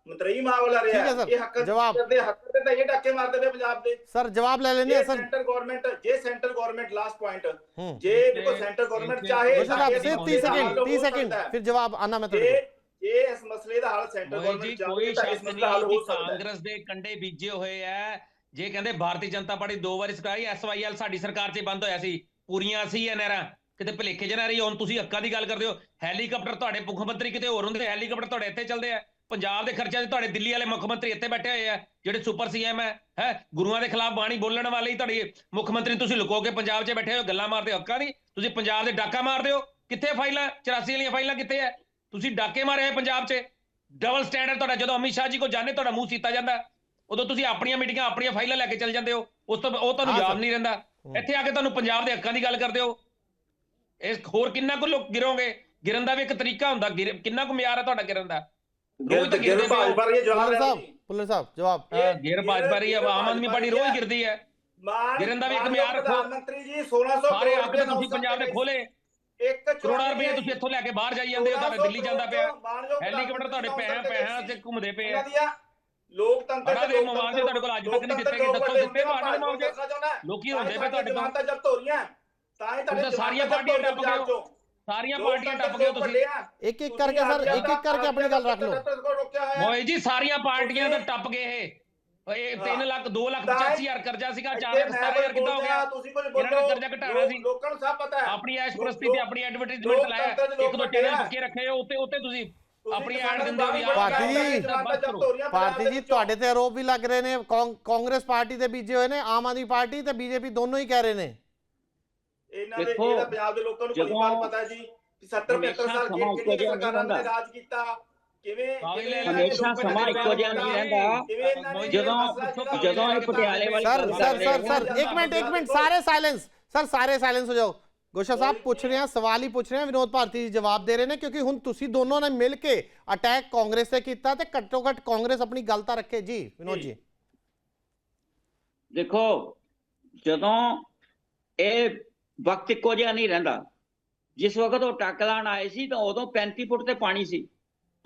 ਮੰਤਰੀ ਮਾਂ ਵਾਲਾ ਰਿਹਾ। ਠੀਕ ਹੈ ਸਰ, ਇਹ ਹੱਕ ਜਵਾਬ। ਦੇ ਹੱਕ ਤੇ ਤਾਂ ਇਹ ਡਾਕੇ ਮਾਰਦੇ ਪਏ ਪੰਜਾਬ ਦੇ। ਸਰ ਜਵਾਬ ਲੈ ਲੈਣੇ ਜੇ ਸਰ। ਸੈਂਟਰ ਗਵਰਨਮੈਂਟ ਜੇ ਸੈਂਟਰ ਗਵਰਨਮੈਂਟ ਲਾਸਟ ਪੁਆਇੰਟ ਹੂੰ। ਜੇ ਦੇਖੋ ਸੈਂਟਰ ਗਵਰਨਮੈਂਟ ਚਾਹੇ ਗੋਸ਼ਾ ਸਾਹਿਬ ਸਿਰਫ ਮੋਦੀ 30 ਸਾਹਿਬ ਸੈਕਿੰਡ 30 ਸੈਕਿੰਡ ਫਿਰ ਜਵਾਬ ਆਨਾ ਮੈਂ ਤੁਹਾਡੇ ਜੇ ਕੋਲ। ਜੇ ਇਸ ਮਸਲੇ ਦਾ ਹੱਲ ਸੈਂਟਰ ਮੋਹਿਤ ਜੀ ਗਵਰਨਮੈਂਟ ਕੋਈ ਚਾਹੇ ਤਾਂ ਇਸ ਸ਼ੱਕ ਮਸਲਾ ਹੱਲ ਨਹੀਂ ਹੋ ਕਿ ਸਕਦਾ ਹੈ। ਕਾਂਗਰਸ ਦੇ ਕੰਡੇ ਬੀਜੇ ਹੋਏ ਐ। ਜੇ ਕਹਿੰਦੇ ਭਾਰਤੀ ਜਨਤਾ ਪਾਰਟੀ ਦੋ ਵਾਰੀ ਸਕਾਈ ਐਸਵਾਈਐਲ ਸਾਡੀ ਸਰਕਾਰ 'ਚ ਬੰਦ ਹੋਇਆ ਸੀ। ਪੂਰੀਆਂ ਸੀ ਨਹਿਰਾਂ। ਕਿਤੇ ਭਲੇਖੇ 'ਚ ਨਾ ਰਹੀ ਹੁਣ ਤੁਸੀਂ ਹੱਕਾਂ ਦੀ ਗੱਲ ਕਰਦੇ ਹੋ। ਹੈਲੀਕਾਪਟਰ ਤੁਹਾਡੇ ਮੁੱਖ ਮੰਤਰੀ ਕਿਤੇ ਹੋਰ ਹੁੰਦੇ? ਹੈਲੀਕਾਪਟਰ ਤੁਹਾਡੇ ਇੱਥੇ ਚੱਲਦੇ ਆ। ਪੰਜਾਬ ਦੇ ਖਰਚਿਆਂ 'ਚ ਤੁਹਾਡੇ ਦਿੱਲੀ ਵਾਲੇ ਮੁੱਖ ਮੰਤਰੀ ਇੱਥੇ ਬੈਠੇ ਹੋਏ ਆ ਜਿਹੜੇ ਸੁਪਰ ਸੀਐਮ ਹੈ ਹੈ ਗੁਰੂਆਂ ਦੇ ਖਿਲਾਫ ਬਾਣੀ ਬੋਲਣ ਵਾਲੇ ਹੀ ਤੁਹਾਡੀ ਮੁੱਖ ਮੰਤਰੀ ਤੁਸੀਂ ਲੁਕੋ ਕੇ ਪੰਜਾਬ 'ਚ ਬੈਠੇ ਹੋ ਗੱਲਾਂ ਮਾਰਦੇ ਹੋ ਹੱਕਾਂ ਦੀ ਤੁਸੀਂ ਪੰਜਾਬ ਦੇ ਡਾਕਾ ਮਾਰਦੇ ਹੋ ਕਿੱਥੇ ਫਾਈਲਾਂ 84 ਵਾਲੀਆਂ ਫਾਈਲਾਂ ਕਿੱਥੇ ਐ ਤੁਸੀਂ ਡਾਕੇ ਮਾਰੇ ਪੰਜਾਬ 'ਚ ਡਬਲ ਸਟੈਂਡਰਡ ਤੁਹਾਡਾ ਜਦੋਂ ਅਮਿਤ ਸ਼ਾਹ ਜੀ ਕੋ ਜਾਣੇ ਤੁਹਾਡਾ ਮੂੰਹ ਸੀਤਾ ਜਾਂਦਾ ਉਦੋਂ ਤੁਸੀਂ ਆਪਣੀਆਂ ਮੀਟਿੰਗਾਂ ਆਪਣੀਆਂ ਫਾਈਲਾਂ ਲੈ ਕੇ ਚੱਲ ਜਾਂਦੇ ਹੋ ਉਸ ਤੋਂ ਉਹ ਤੁਹਾਨੂੰ ਯਾਦ। ਨਹੀਂ ਰਹਿੰਦਾ ਇੱਥੇ ਆ ਕੇ ਤੁਹਾਨੂੰ ਪੰਜਾਬ ਦੇ ਹੱਕਾਂ ਦੀ ਗੱਲ ਕਰਦੇ ਹੋ। ਇਹ ਹੋਰ ਕਿੰਨਾ ਕੁ ਲੋਕ ਗਿਰੋਗੇ ਗਿਰਨ ਦਾ ਵੀ ਇੱਕ ਤਰੀਕਾ ਹੁੰਦਾ ਕਿੰਨਾ ਕੁ ਮਿਆਰ ਹੈ ਤੁਹਾਡਾ ਗਿਰਨ ਦਾ? ਤਾਂ ਹੋ। ਭਾਜਪਾ ਇਹ ਜਵਾਬ ਪੁੱਲਰ ਹੈ ਸਾਹਿਬ ਪੁੱਲਰ ਸਾਹਿਬ ਜਵਾਬ। ਹਾਂ, ਗਿਰ ਭਾਜਪਾ ਰਹੀ ਹੈ ਆਮ ਆਦਮੀ ਪਾਰਟੀ ਰੋਜ਼ ਗਿਰਦੀ ਹੈ। ਮਾਨ ਗਿਰਨ ਦਾ ਵੀ ਇੱਕ ਮਿਆਰ ਰੱਖੋ। ਮੰਤਰੀ ਜੀ 1600 ਸਾਰੇ ਤੇ ਤੁਸੀਂ ਪੰਜਾਬ ਦੇ ਖੋਲੇ ਇੱਕ ਕਰੋੜਾਂ ਰੁਪਏ ਤੁਸੀਂ ਇੱਥੋਂ ਲੈ ਕੇ ਬਾਹਰ ਜਾਈ ਜਾਂਦੇ ਹੋ ਤੁਹਾਡਾ ਦਿੱਲੀ ਜਾਂਦਾ ਪਿਆ। ਹੈਲੀਕਾਪਟਰ ਤੁਹਾਡੇ ਪੈਸਿਆਂ ਪੈਸਿਆਂ 'ਚ ਘੁੰਮਦੇ ਪਏ ਆ। ਲੋਕਤੰਤਰ ਦੇ ਮੁਆਵਜ਼ੇ ਤੁਹਾਡੇ ਕੋਲ ਅੱਜ ਤੱਕ ਨਹੀਂ ਦਿੱਤੇ ਗਏ। ਦੱਸੋ ਦਿੱਤੇ ਭਾਰਤ ਦੇ ਮੁਆਵਜ਼ੇ? ਲੋਕੀ ਹੁੰਦੇ ਪਏ ਤੁਹਾਡੇ ਕੋਲ। ਜਬ ਤੋਰੀਆਂ ਤਾਂ ਹੀ ਤੁਹਾਡੇ ਤਾਂ ਸਾਰੀਆਂ ਪਾਰਟੀਆਂ ਟੱਪ ਗਏ ਹੋ। ਸਾਰੀਆਂ ਪਾਰਟੀਆਂ ਟੱਪ ਗਏ ਤੁਸੀਂ। ਇੱਕ ਇੱਕ ਕਰਕੇ ਸਰ ਇੱਕ ਇੱਕ ਕਰਕੇ ਆਪਣੀ ਗੱਲ ਰੱਖ ਲਓ। ਮੋਏ ਜੀ ਸਾਰੀਆਂ ਪਾਰਟੀਆਂ ਤਾਂ ਟੱਪ ਗਏ ਇਹ। ਇਹ 3 ਲੱਖ 2 ਲੱਖ 85 ਹਜ਼ਾਰ ਕਰਜ਼ਾ ਸੀਗਾ 4 ਲੱਖ 17 ਹਜ਼ਾਰ ਕਿੱਦਾਂ ਹੋ ਗਿਆ? ਤੁਸੀਂ ਕੁਝ ਬੋਲੋ। ਕਰਜ਼ਾ ਘਟਾਉਣਾ ਸੀ। ਲੋਕਾਂ ਨੂੰ ਸਭ ਪਤਾ ਹੈ। ਆਪਣੀ ਐਸ਼ ਪ੍ਰਸਤੀ ਤੇ ਆਪਣੀ ਐਡਵਰਟਾਈਜ਼ਮੈਂਟ ਲਾਇਆ ਇੱਕ ਦੋ ਚੈਨਲ ਪੱਕੇ ਰੱਖੇ ਹੋ ਉੱਤੇ ਉੱਤੇ ਤੁਸੀਂ ਆਪਣੀ ਐਡ ਦਿੰਦੇ ਹੋ ਵੀ ਆਹ ਭਾਰਤੀ ਜੀ। ਭਾਰਤੀ ਜੀ ਤੁਹਾਡੇ ਤੇ ਆਰੋਪ ਵੀ ਲੱਗ ਰਹੇ ਨੇ। ਕਾਂਗ- ਕਾਂਗਰਸ ਪਾਰਟੀ ਦੇ ਬੀਜੇ ਹੋਏ ਨੇ ਆਮ ਆਦਮੀ ਪਾਰਟੀ ਤੇ ਬੀਜੇਪੀ ਦੋਨੋਂ ਹੀ ਕਹਿ ਰਹੇ ਨੇ। ਇਹਨਾਂ ਦੇ ਇਹਦਾ ਪੰਜਾਬ ਦੇ ਲੋਕਾਂ ਨੂੰ ਗੱਲ ਪਤਾ ਜੀ ਕਿ 70 75 ਹਮੇਸ਼ਾ ਸਾਲ ਕਿਹੜੀ ਸਰਕਾਰਾਂ ਨੇ ਰਾਜ ਕੀਤਾ? ਕਿਵੇਂ ਹਮੇਸ਼ਾ ਸਮਾਂ ਇੱਕੋ ਜਿਹਾ ਨਹੀਂ ਰਹਿੰਦਾ। ਜਦੋਂ- ਜਦੋਂ ਇਹ ਪਟਿਆਲੇ ਵਾਲੀ ਸਰ ਸਰ ਸਰ ਸਰ। ਇੱਕ ਮਿੰਟ ਇੱਕ ਮਿੰਟ ਸਾਰੇ ਸਾਇਲੈਂਸ ਸਰ ਸਾਰੇ ਸਾਇਲੈਂਸ ਹੋ ਜਾਓ। ਗੋਸ਼ਾ ਸਾਹਿਬ ਪੁੱਛ ਰਹੇ ਆ ਸਵਾਲ ਹੀ ਪੁੱਛ ਰਹੇ ਆ ਵਿਨੋਦ ਭਾਰਤੀ ਜੀ ਜਵਾਬ ਦੇ ਰਹੇ ਨੇ ਕਿਉਂਕਿ ਹੁਣ ਤੁਸੀਂ ਦੋਨੋਂ ਨੇ ਮਿਲ ਕੇ ਅਟੈਕ ਕਾਂਗਰਸ ਤੇ ਕੀਤਾ ਤੇ ਘੱਟੋ ਘੱਟ ਕਾਂਗਰਸ ਆਪਣੀ ਗੱਲ ਤਾਂ ਰੱਖੇ। ਜੀ ਵਿਨੋਦ ਜੀ। ਦੇਖੋ ਜਦੋਂ ਇਹ ਵਕਤ ਇੱਕੋ ਜਿਹਾ ਨਹੀਂ ਰਹਿੰਦਾ। ਜਿਸ ਵਕਤ ਉਹ ਟੱਕ ਲਾਉਣ ਆਏ ਸੀ, ਤਾਂ ਉਦੋਂ 35 ਫੁੱਟ ਤੇ ਪਾਣੀ ਸੀ।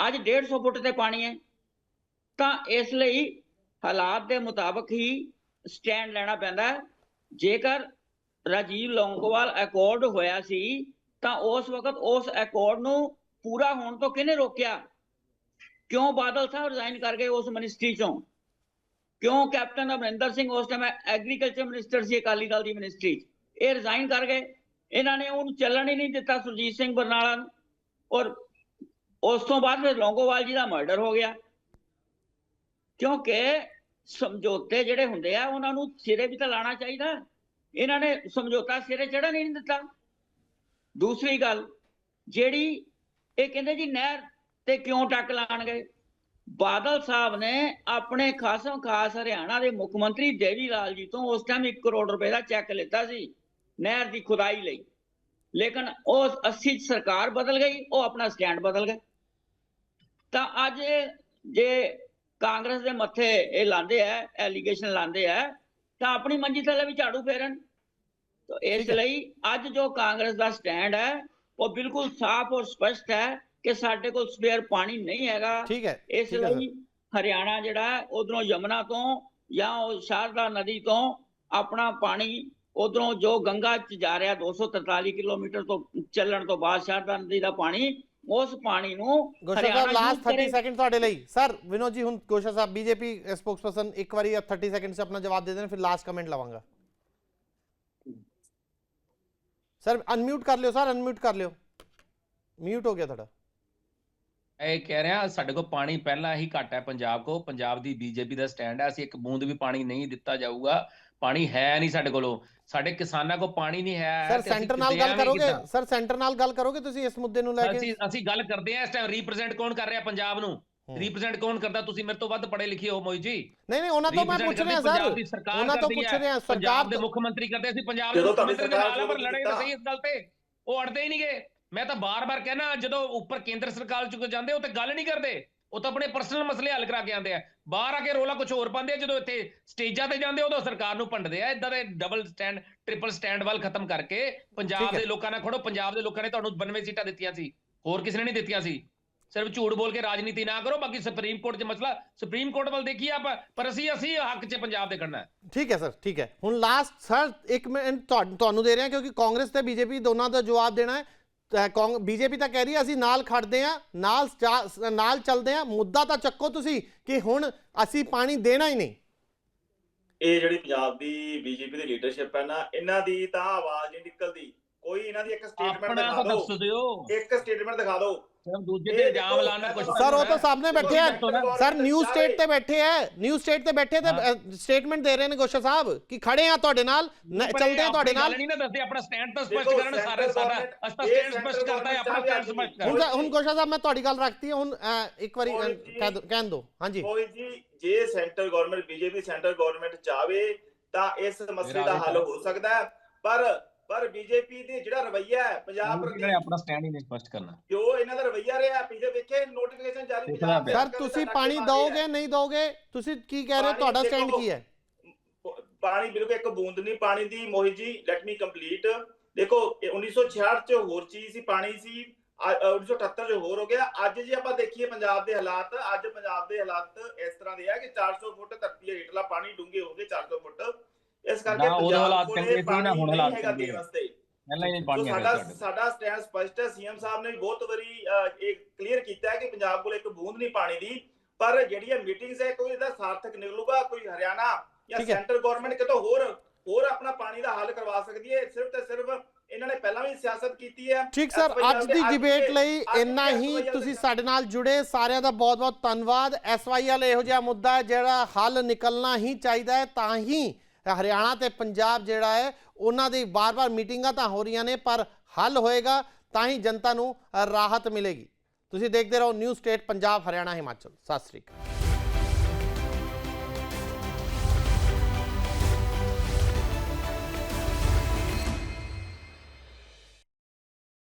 ਅੱਜ 150 ਫੁੱਟ ਤੇ ਪਾਣੀ ਹੈ। ਤਾਂ ਇਸ ਲਈ ਹਾਲਾਤ ਦੇ ਮੁਤਾਬਕ ਹੀ ਸਟੈਂਡ ਲੈਣਾ ਪੈਂਦਾ ਜੇਕਰ ਰਾਜੀਵ ਲੌਂਗੋਵਾਲ ਅਕੋਰਡ ਹੋਇਆ ਸੀ, ਤਾਂ ਉਸ ਵਕਤ ਉਸ ਅਕੋਰਡ ਨੂੰ ਪੂਰਾ ਹੋਣ ਤੋਂ ਕਿਹਨੇ ਰੋਕਿਆ? ਕਿਉਂ ਬਾਦਲ ਸਾਹਿਬ ਰਿਜ਼ਾਈਨ ਕਰ ਗਏ ਉਸ ਮਿਨਿਸਟਰੀ ਚੋਂ? ਕਿਉਂ ਕੈਪਟਨ ਅਮਰਿੰਦਰ ਸਿੰਘ ਉਸ ਟਾਈਮ ਐਗਰੀਕਲਚਰ ਮਿਨਿਸਟਰ ਸੀ, ਅਕਾਲੀ ਦਲ ਦੀ ਮਿਨਿਸਟਰੀ ਇਹ ਰਿਜ਼ਾਈਨ ਕਰ ਗਏ। ਇਹਨਾਂ ਨੇ ਉਹਨੂੰ ਚੱਲਣ ਹੀ ਨਹੀਂ ਦਿੱਤਾ ਸੁਰਜੀਤ ਸਿੰਘ ਬਰਨਾਲਾ ਨੂੰ। ਔਰ ਉਸ ਤੋਂ ਬਾਅਦ ਫਿਰ ਲੌਂਗੋਵਾਲ ਜੀ ਦਾ ਮਰਡਰ ਹੋ ਗਿਆ। ਕਿਉਂਕਿ ਸਮਝੌਤੇ ਜਿਹੜੇ ਹੁੰਦੇ ਆ, ਉਹਨਾਂ ਨੂੰ ਸਿਰੇ ਵੀ ਤਾਂ ਲਾਣਾ ਚਾਹੀਦਾ। ਇਹਨਾਂ ਨੇ ਸਮਝੌਤਾ ਸਿਰੇ ਚੜਨ ਹੀ ਨਹੀਂ ਦਿੱਤਾ। ਦੂਸਰੀ ਗੱਲ, ਜਿਹੜੀ ਇਹ ਕਹਿੰਦੇ ਜੀ ਨਹਿਰ ਤੇ ਕਿਉਂ ਟੱਕ ਲਾਣ ਗਏ ਬਾਦਲ ਸਾਹਿਬ ਨੇ ਆਪਣੇ ਖਾਸਮ ਖਾਸ ਹਰਿਆਣਾ ਦੇ ਮੁੱਖ ਮੰਤਰੀ ਦੇਵੀ ਲਾਲ ਜੀ ਤੋਂ ਉਸ ਟਾਈਮ 1 ਕਰੋੜ ਰੁਪਏ ਦਾ ਚੈੱਕ ਲਿੱਤਾ ਸੀ। ਨਹਿਰ ਦੀ ਖੁਦਾਈ ਲਈ ਲੇਕਿਨ ਉਸ 80 ਚ ਸਰਕਾਰ ਬਦਲ ਗਈ ਉਹ ਆਪਣਾ ਸਟੈਂਡ ਬਦਲ ਗਏ ਤਾਂ ਅੱਜ ਜੇ ਕਾਂਗਰਸ ਦੇ ਮੱਥੇ ਇਹ ਲਾਉਂਦੇ ਆ ਐਲੀਗੇਸ਼ਨ ਲਾਉਂਦੇ ਆ ਤਾਂ ਆਪਣੀ ਮੰਜੀ ਥੱਲੇ ਵੀ ਝਾੜੂ ਫੇਰਨ ਤਾਂ ਇਸ। ਲਈ ਅੱਜ ਜੋ ਕਾਂਗਰਸ ਦਾ ਸਟੈਂਡ ਹੈ ਉਹ ਬਿਲਕੁਲ ਸਾਫ਼ ਔਰ ਸਪਸ਼ਟ ਹੈ ਕਿ ਸਾਡੇ ਕੋਲ ਸਪੇਅਰ ਪਾਣੀ ਨਹੀਂ ਹੈਗਾ ਠੀਕ ਹੈ ਇਸ। ਲਈ ਹਰਿਆਣਾ ਜਿਹੜਾ ਉਧਰੋਂ ਯਮਨਾ ਤੋਂ ਜਾਂ ਉਹ ਸ਼ਾਰਦਾ ਨਦੀ ਤੋਂ ਆਪਣਾ ਪਾਣੀ ਉਧਰੋਂ ਜੋ ਗੰਗਾ ਚ ਜਾ ਰਿਹਾ 243 ਕਿਲੋਮੀਟਰ ਤੋਂ ਚੱਲਣ ਤੋਂ ਬਾਅਦ ਸ਼ਾਰਦਾ ਨਦੀ ਦਾ ਪਾਣੀ ਉਸ ਪਾਣੀ ਨੂੰ ਗੋਸ਼ਾ ਸਾਹਿਬ ਲਾਸਟ use 30 ਕਰੇ। ਸੈਕਿੰਡ ਤੁਹਾਡੇ ਲਈ। ਸਰ ਵਿਨੋਦ ਜੀ ਹੁਣ ਗੋਸ਼ਾ ਸਾਹਿਬ ਬੀਜੇਪੀ ਸਪੋਕਸਪਰਸਨ ਇੱਕ ਵਾਰੀ 30 ਸੈਕਿੰਡ 'ਚ ਆਪਣਾ ਜਵਾਬ ਦੇ ਦੇਣ ਫਿਰ ਲਾਸਟ ਕਮੈਂਟ ਲਵਾਂਗਾ। ਸਰ ਅਨਮਿਊਟ ਕਰ ਲਿਓ ਸਰ ਅਨਮਿਊਟ ਕਰ ਲਿਓ। ਮਿਊਟ ਹੋ ਗਿਆ ਤੁਹਾਡਾ। ਇਹ ਕਹਿ ਰਿਹਾ ਸਾਡੇ ਕੋਲ ਪਾਣੀ ਪਹਿਲਾਂ ਹੀ ਘੱਟ ਹੈ ਪੰਜਾਬ ਕੋ ਪੰਜਾਬ ਦੀ ਬੀਜੇਪੀ ਦਾ ਸਟੈਂਡ ਹੈ ਅਸੀਂ ਇੱਕ ਬੂੰਦ ਵੀ ਪਾਣੀ ਨਹੀਂ ਦਿੱਤਾ ਜਾਊਗਾ। ਪਾਣੀ ਹੈ ਨਹੀਂ ਸਾਡੇ ਕੋਲੋਂ। ਸਾਡੇ ਕਿਸਾਨਾਂ ਕੋ ਪਾਣੀ ਨਹੀਂ ਹੈ ਸਰ ਸੈਂਟਰ ਨਾਲ ਗੱਲ ਕਰੋਗੇ? ਸਰ ਸੈਂਟਰ ਨਾਲ ਗੱਲ ਕਰੋਗੇ ਤੁਸੀਂ ਇਸ ਮੁੱਦੇ ਨੂੰ ਲੈ ਕੇ? ਅਸੀਂ ਅਸੀਂ ਗੱਲ ਕਰਦੇ ਹਾਂ ਇਸ ਟਾਈਮ ਰਿਪਰੈਜ਼ੈਂਟ ਕੌਣ ਕਰ ਰਿਹਾ ਪੰਜਾਬ ਨੂੰ। ਰਿਪਰੈਜ਼ੈਂਟ ਕੌਣ ਕਰਦਾ? ਤੁਸੀਂ ਮੇਰੇ ਤੋਂ ਵੱਧ ਪੜ੍ਹੇ ਲਿਖੇ ਹੋ ਮੋਈ ਜੀ। ਨਹੀਂ ਨਹੀਂ ਉਹਨਾਂ ਤੋਂ ਮੈਂ ਪੁੱਛ ਰਿਹਾ ਸਰ। ਪੰਜਾਬ ਦੀ ਸਰਕਾਰ ਉਹਨਾਂ ਤੋਂ ਪੁੱਛ। ਰਿਹਾ ਸਰਕਾਰ ਪੰਜਾਬ ਦੇ ਮੁੱਖ ਮੰਤਰੀ ਕਰਦੇ ਅਸੀਂ ਪੰਜਾਬ ਦੇ ਮੁੱਖ ਮੰਤਰੀ ਨਾਲ ਆ, ਪਰ ਲੜਾਈ ਤਾਂ। ਸਹੀ ਇਸ ਗੱਲ ਤੇ। ਉਹ ਅੜਦੇ ਹੀ ਨਹੀਂਗੇ ਮੈਂ ਤਾਂ ਬਾਰ-ਬਾਰ ਕਹਿਣਾ ਜਦੋਂ ਉੱਪਰ ਕੇਂਦਰ ਸਰਕਾਰ ਚ ਜਾਂਦੇ ਉਹ ਤੇ ਗੱਲ ਨਹੀਂ ਕਰਦੇ। ਉਹ ਤਾਂ ਆਪਣੇ ਪਰਸਨਲ ਮਸਲੇ ਹੱਲ ਕਰਾ ਕੇ ਆਉਂਦੇ ਆ। ਬਾਹਰ ਆ ਕੇ ਰੋਲਾ ਕੁਝ ਹੋਰ ਪਾਉਂਦੇ ਆ ਜਦੋਂ ਇੱਥੇ ਸਟੇਜਾਂ ਤੇ ਜਾਂਦੇ ਉਦੋਂ ਸਰਕਾਰ ਨੂੰ ਭੰਡਦੇ ਆ। ਇਦਾਂ ਦੇ ਡਬਲ ਸਟੈਂਡ ਟ੍ਰਿਪਲ ਸਟੈਂਡ ਵੱਲ ਖਤਮ ਕਰਕੇ ਪੰਜਾਬ। ਦੇ ਲੋਕਾਂ ਨਾਲ ਖੜੋ। ਪੰਜਾਬ ਦੇ ਲੋਕਾਂ ਨੇ ਤੁਹਾਨੂੰ 92 ਸੀਟਾਂ ਦਿੱਤੀਆਂ ਸੀ। ਹੋਰ ਕਿਸੇ ਨੇ ਨਹੀਂ ਦਿੱਤੀਆਂ ਸੀ। ਸਿਰਫ ਝੂਠ ਬੋਲ ਕੇ ਰਾਜਨੀਤੀ ਨਾ ਕਰੋ ਬਾਕੀ ਸੁਪਰੀਮ ਕੋਰਟ 'ਚ ਮਸਲਾ ਸੁਪਰੀਮ ਕੋਰਟ ਵੱਲ ਦੇਖੀਏ ਆਪਾਂ ਪਰ ਅਸੀਂ ਅਸੀਂ ਹੱਕ 'ਚ ਪੰਜਾਬ ਦੇ ਖੜਨਾ ਠੀਕ ਹੈ ਸਰ ਠੀਕ ਹੈ। ਹੁਣ ਲਾਸਟ ਸਰ ਇੱਕ ਮਿੰਟ ਤੁਹਾਨੂੰ ਦੇ ਰਹੇ ਕਿਉਂਕਿ ਕਾਂਗਰਸ ਤੇ ਬੀਜੇਪੀ ਦੋਨਾਂ ਦਾ ਜਵਾਬ ਦੇਣਾ ਹੈ। ਬੀਜੇਪੀ ਤਾਂ ਕਹਿ ਰਹੀ ਹੈ ਅਸੀਂ ਨਾਲ ਖੜਦੇ ਆ ਨਾਲ ਨਾਲ ਚੱਲਦੇ ਆ। ਮੁੱਦਾ ਤਾਂ ਚੱਕੋ ਤੁਸੀਂ ਕਿ ਹੁਣ ਅਸੀਂ ਪਾਣੀ ਦੇਣਾ ਹੀ ਨਹੀਂ। ਇਹ ਜਿਹੜੀ ਪੰਜਾਬ ਦੀ ਬੀਜੇਪੀ ਦੀ ਲੀਡਰਸ਼ਿਪ ਹੈ ਨਾ ਇਹਨਾਂ ਦੀ ਤਾਂ ਆਵਾਜ਼ ਨਹੀਂ ਨਿਕਲਦੀ। ਕੋਈ ਇਹਨਾਂ ਦੀ ਇੱਕ ਸਟੇਟਮੈਂਟ ਦਿਖਾ ਦਿਓ। ਇੱਕ ਸਟੇਟਮੈਂਟ ਦਿਖਾ ਦਿਓ। ਦੂਜੇ ਇਹ ਤੇ ਦੇਖੋ, ਇਲਜ਼ਾਮ ਲਾਉਣਾ ਕੁਝ ਸਰ ਉਹ ਤਾਂ ਸਾਹਮਣੇ ਬੈਠੇ ਆ। ਸਰ ਨਿਊ ਸਟੇਟ ਤੇ ਬੈਠੇ ਆ। ਨਿਊ ਸਟੇਟ ਤੇ ਬੈਠੇ ਤੇ ਸਟੇਟਮੈਂਟ ਦੇ ਰਹੇ ਨੇ ਗੋਸ਼ਾ ਸਾਹਿਬ ਕਿ ਖੜੇ ਆ ਤੁਹਾਡੇ ਨਾਲ ਚੱਲਦੇ ਆ ਤੁਹਾਡੇ ਨਾਲ। ਨਹੀਂ ਨਾ ਦੱਸਦੇ ਆਪਣਾ ਸਟੈਂਡ ਤਾਂ ਸਪਸ਼ਟ ਦੇਖੋ, ਕਰਨ ਸਾਰਾ center ਸਾਡਾ government- ਅਸਤਾ ਇਹ ਸਟੈਂਡ center ਸਪਸ਼ਟ ਕਰਤਾ ਹੈ ਆਪਣਾ government ਸਟੈਂਡ ਸਪਸ਼ਟ ਹੁਣ ਕਰ। ਹੁਣ ਗੋਸ਼ਾ ਸਾਹਿਬ ਮੈਂ ਤੁਹਾਡੀ ਗੱਲ ਰੱਖਤੀ ਹੈ ਹੁਣ ਇੱਕ ਵਾਰੀ ਕਹਿਣ ਦੋ ਹਾਂਜੀ। ਕੋਈ ਜੀ ਜੇ centre government BJP centre government ਚਾਵੇ ਤਾਂ ਇਸ ਮਸਲੇ ਦਾ ਹੱਲ ਹੋ ਸਕਦਾ ਹੈ। ਪਰ ਪਰ ਬੀਜੇਪੀ ਦੀ ਜਿਹੜਾ ਰਵਈਆ ਹੈ ਪੰਜਾਬ ਪ੍ਰਤੀ ਆਪਣਾ ਸਟੈਂਡ ਹੀ ਨਹੀਂ ਸਪਸ਼ਟ ਕਰਨਾ? ਜੋ ਇਹਨਾਂ ਦਾ ਰਵਈਆ ਰਿਹਾ ਪਿਛਲੇ ਵੇਖੇ ਨੋਟੀਫਿਕੇਸ਼ਨ ਜਾਰੀ। ਸਰ ਤੁਸੀਂ ਪਾਣੀ ਦੋਗੇ ਨਹੀਂ ਦੋਗੇ ਤੁਸੀਂ ਕੀ ਕਹਿ ਰਹੇ ਹੋ? ਤੁਹਾਡਾ ਸਟੈਂਡ ਕੀ ਹੈ? ਪਾਣੀ ਬਿਲਕੁਲ ਇੱਕ ਬੂੰਦ ਨਹੀਂ ਪਾਣੀ ਦੀ ਮੋਹਿਤ ਜੀ ਲੈਟ ਮੀ ਕੰਪਲੀਟ ਦੇਖੋ ਇਹ 1966 ਚ ਹੋਰ ਚੀਜ਼ ਸੀ ਪਾਣੀ ਸੀ ਅ- ਅ, 1978 ਚ ਹੋਰ ਹੋ ਗਿਆ। ਅੱਜ ਜੇ ਆਪਾਂ ਦੇਖੀਏ ਪੰਜਾਬ ਦੇ ਹਾਲਾਤ ਅੱਜ ਪੰਜਾਬ ਦੇ ਹਾਲਾਤ ਇਸ ਤਰ੍ਹਾਂ ਦੇ ਆ ਕਿ 400 ਫੁੱਟ ਧਰਤੀ ਹੇਠਲਾ ਪਾਣੀ ਡੂੰਘੇ ਹੋ ਗਏ 400 ਫੁੱਟ। ਇਸ ਕਰਕੇ ਨਾ, ਉਦੋਂ ਪੰਜਾਬ ਹਾਲਾਤ ਚੰਗੇ ਸੀ, ਨਾ ਹੁਣ ਹਾਲਾਤ ਚੰਗੇ। ਵਾਸਤੇ। ਪਹਿਲਾਂ ਹੀ ਨਹੀਂ ਪਾਣੀ ਆ ਸਾਡਾ ਸਾਡੇ। ਸਾਡਾ ਸਟੈਂਡ ਸਪਸ਼ਟ ਹੈ ਸੀਐਮ ਸਾਹਿਬ ਨੇ ਵੀ ਬਹੁਤ ਵਾਰੀ ਇਹ ਕਲੀਅਰ ਕੀਤਾ ਹੈ ਕਿ ਪੰਜਾਬ ਕੋਲ ਇੱਕ ਬੂੰਦ ਨਹੀਂ ਪਾਣੀ ਦੀ ਪਰ ਜਿਹੜੀਆਂ ਮੀਟਿੰਗਸ ਹੈ ਕੋਈ ਇਹਦਾ ਸਾਰਥਕ ਨਿਕਲੂਗਾ ਕੋਈ ਹਰਿਆਣਾ ਜਾਂ। ਸੈਂਟਰ ਗਵਰਨਮੈਂਟ ਕਿਤੋਂ ਹੋਰ ਹੋਰ ਆਪਣਾ ਪਾਣੀ ਦਾ ਹੱਲ ਕਰਵਾ ਸਕਦੀ ਹੈ ਸਿਰਫ ਤੇ ਸਿਰਫ ਇਹਨਾਂ ਨੇ ਪਹਿਲਾਂ ਵੀ ਸਿਆਸਤ ਕੀਤੀ ਹੈ। ਠੀਕ ਸਰ ਅੱਜ ਦੇ ਡਿਬੇਟ ਲਈ ਇੰਨਾ ਹੀ ਤੁਸੀਂ ਸਾਡੇ ਨਾਲ ਜੁੜੇ ਸਾਰਿਆਂ ਦਾ ਬਹੁਤ-ਬਹੁਤ ਧੰਨਵਾਦ। ਐਸਵਾਈਐਲ ਇਹੋ ਜਿਹਾ ਮੁੱਦਾ ਹੈ ਜਿਹੜਾ ਹੱਲ ਨਿਕਲਣਾ ਹੀ ਚਾਹੀਦਾ ਹੈ ਤਾਂ ਹੀ ਹਰਿਆਣਾ ਤੇ ਪੰਜਾਬ ਜਿਹੜਾ ਹੈ, ਉਹਨਾਂ ਦੀ ਬਾਰ-ਬਾਰ ਮੀਟਿੰਗਾਂ ਤਾਂ ਹੋ ਰਹੀਆਂ ਨੇ, ਪਰ ਹੱਲ ਹੋਏਗਾ ਤਾਂ ਹੀ ਜਨਤਾ ਨੂੰ ਰਾਹਤ ਮਿਲੇਗੀ। ਤੁਸੀਂ ਦੇਖਦੇ ਰਹੋ ਨਿਊ ਸਟੇਟ ਪੰਜਾਬ ਹਰਿਆਣਾ ਹਿਮਾਚਲ। ਸਤਿ ਸ੍ਰੀ ਅਕਾਲ।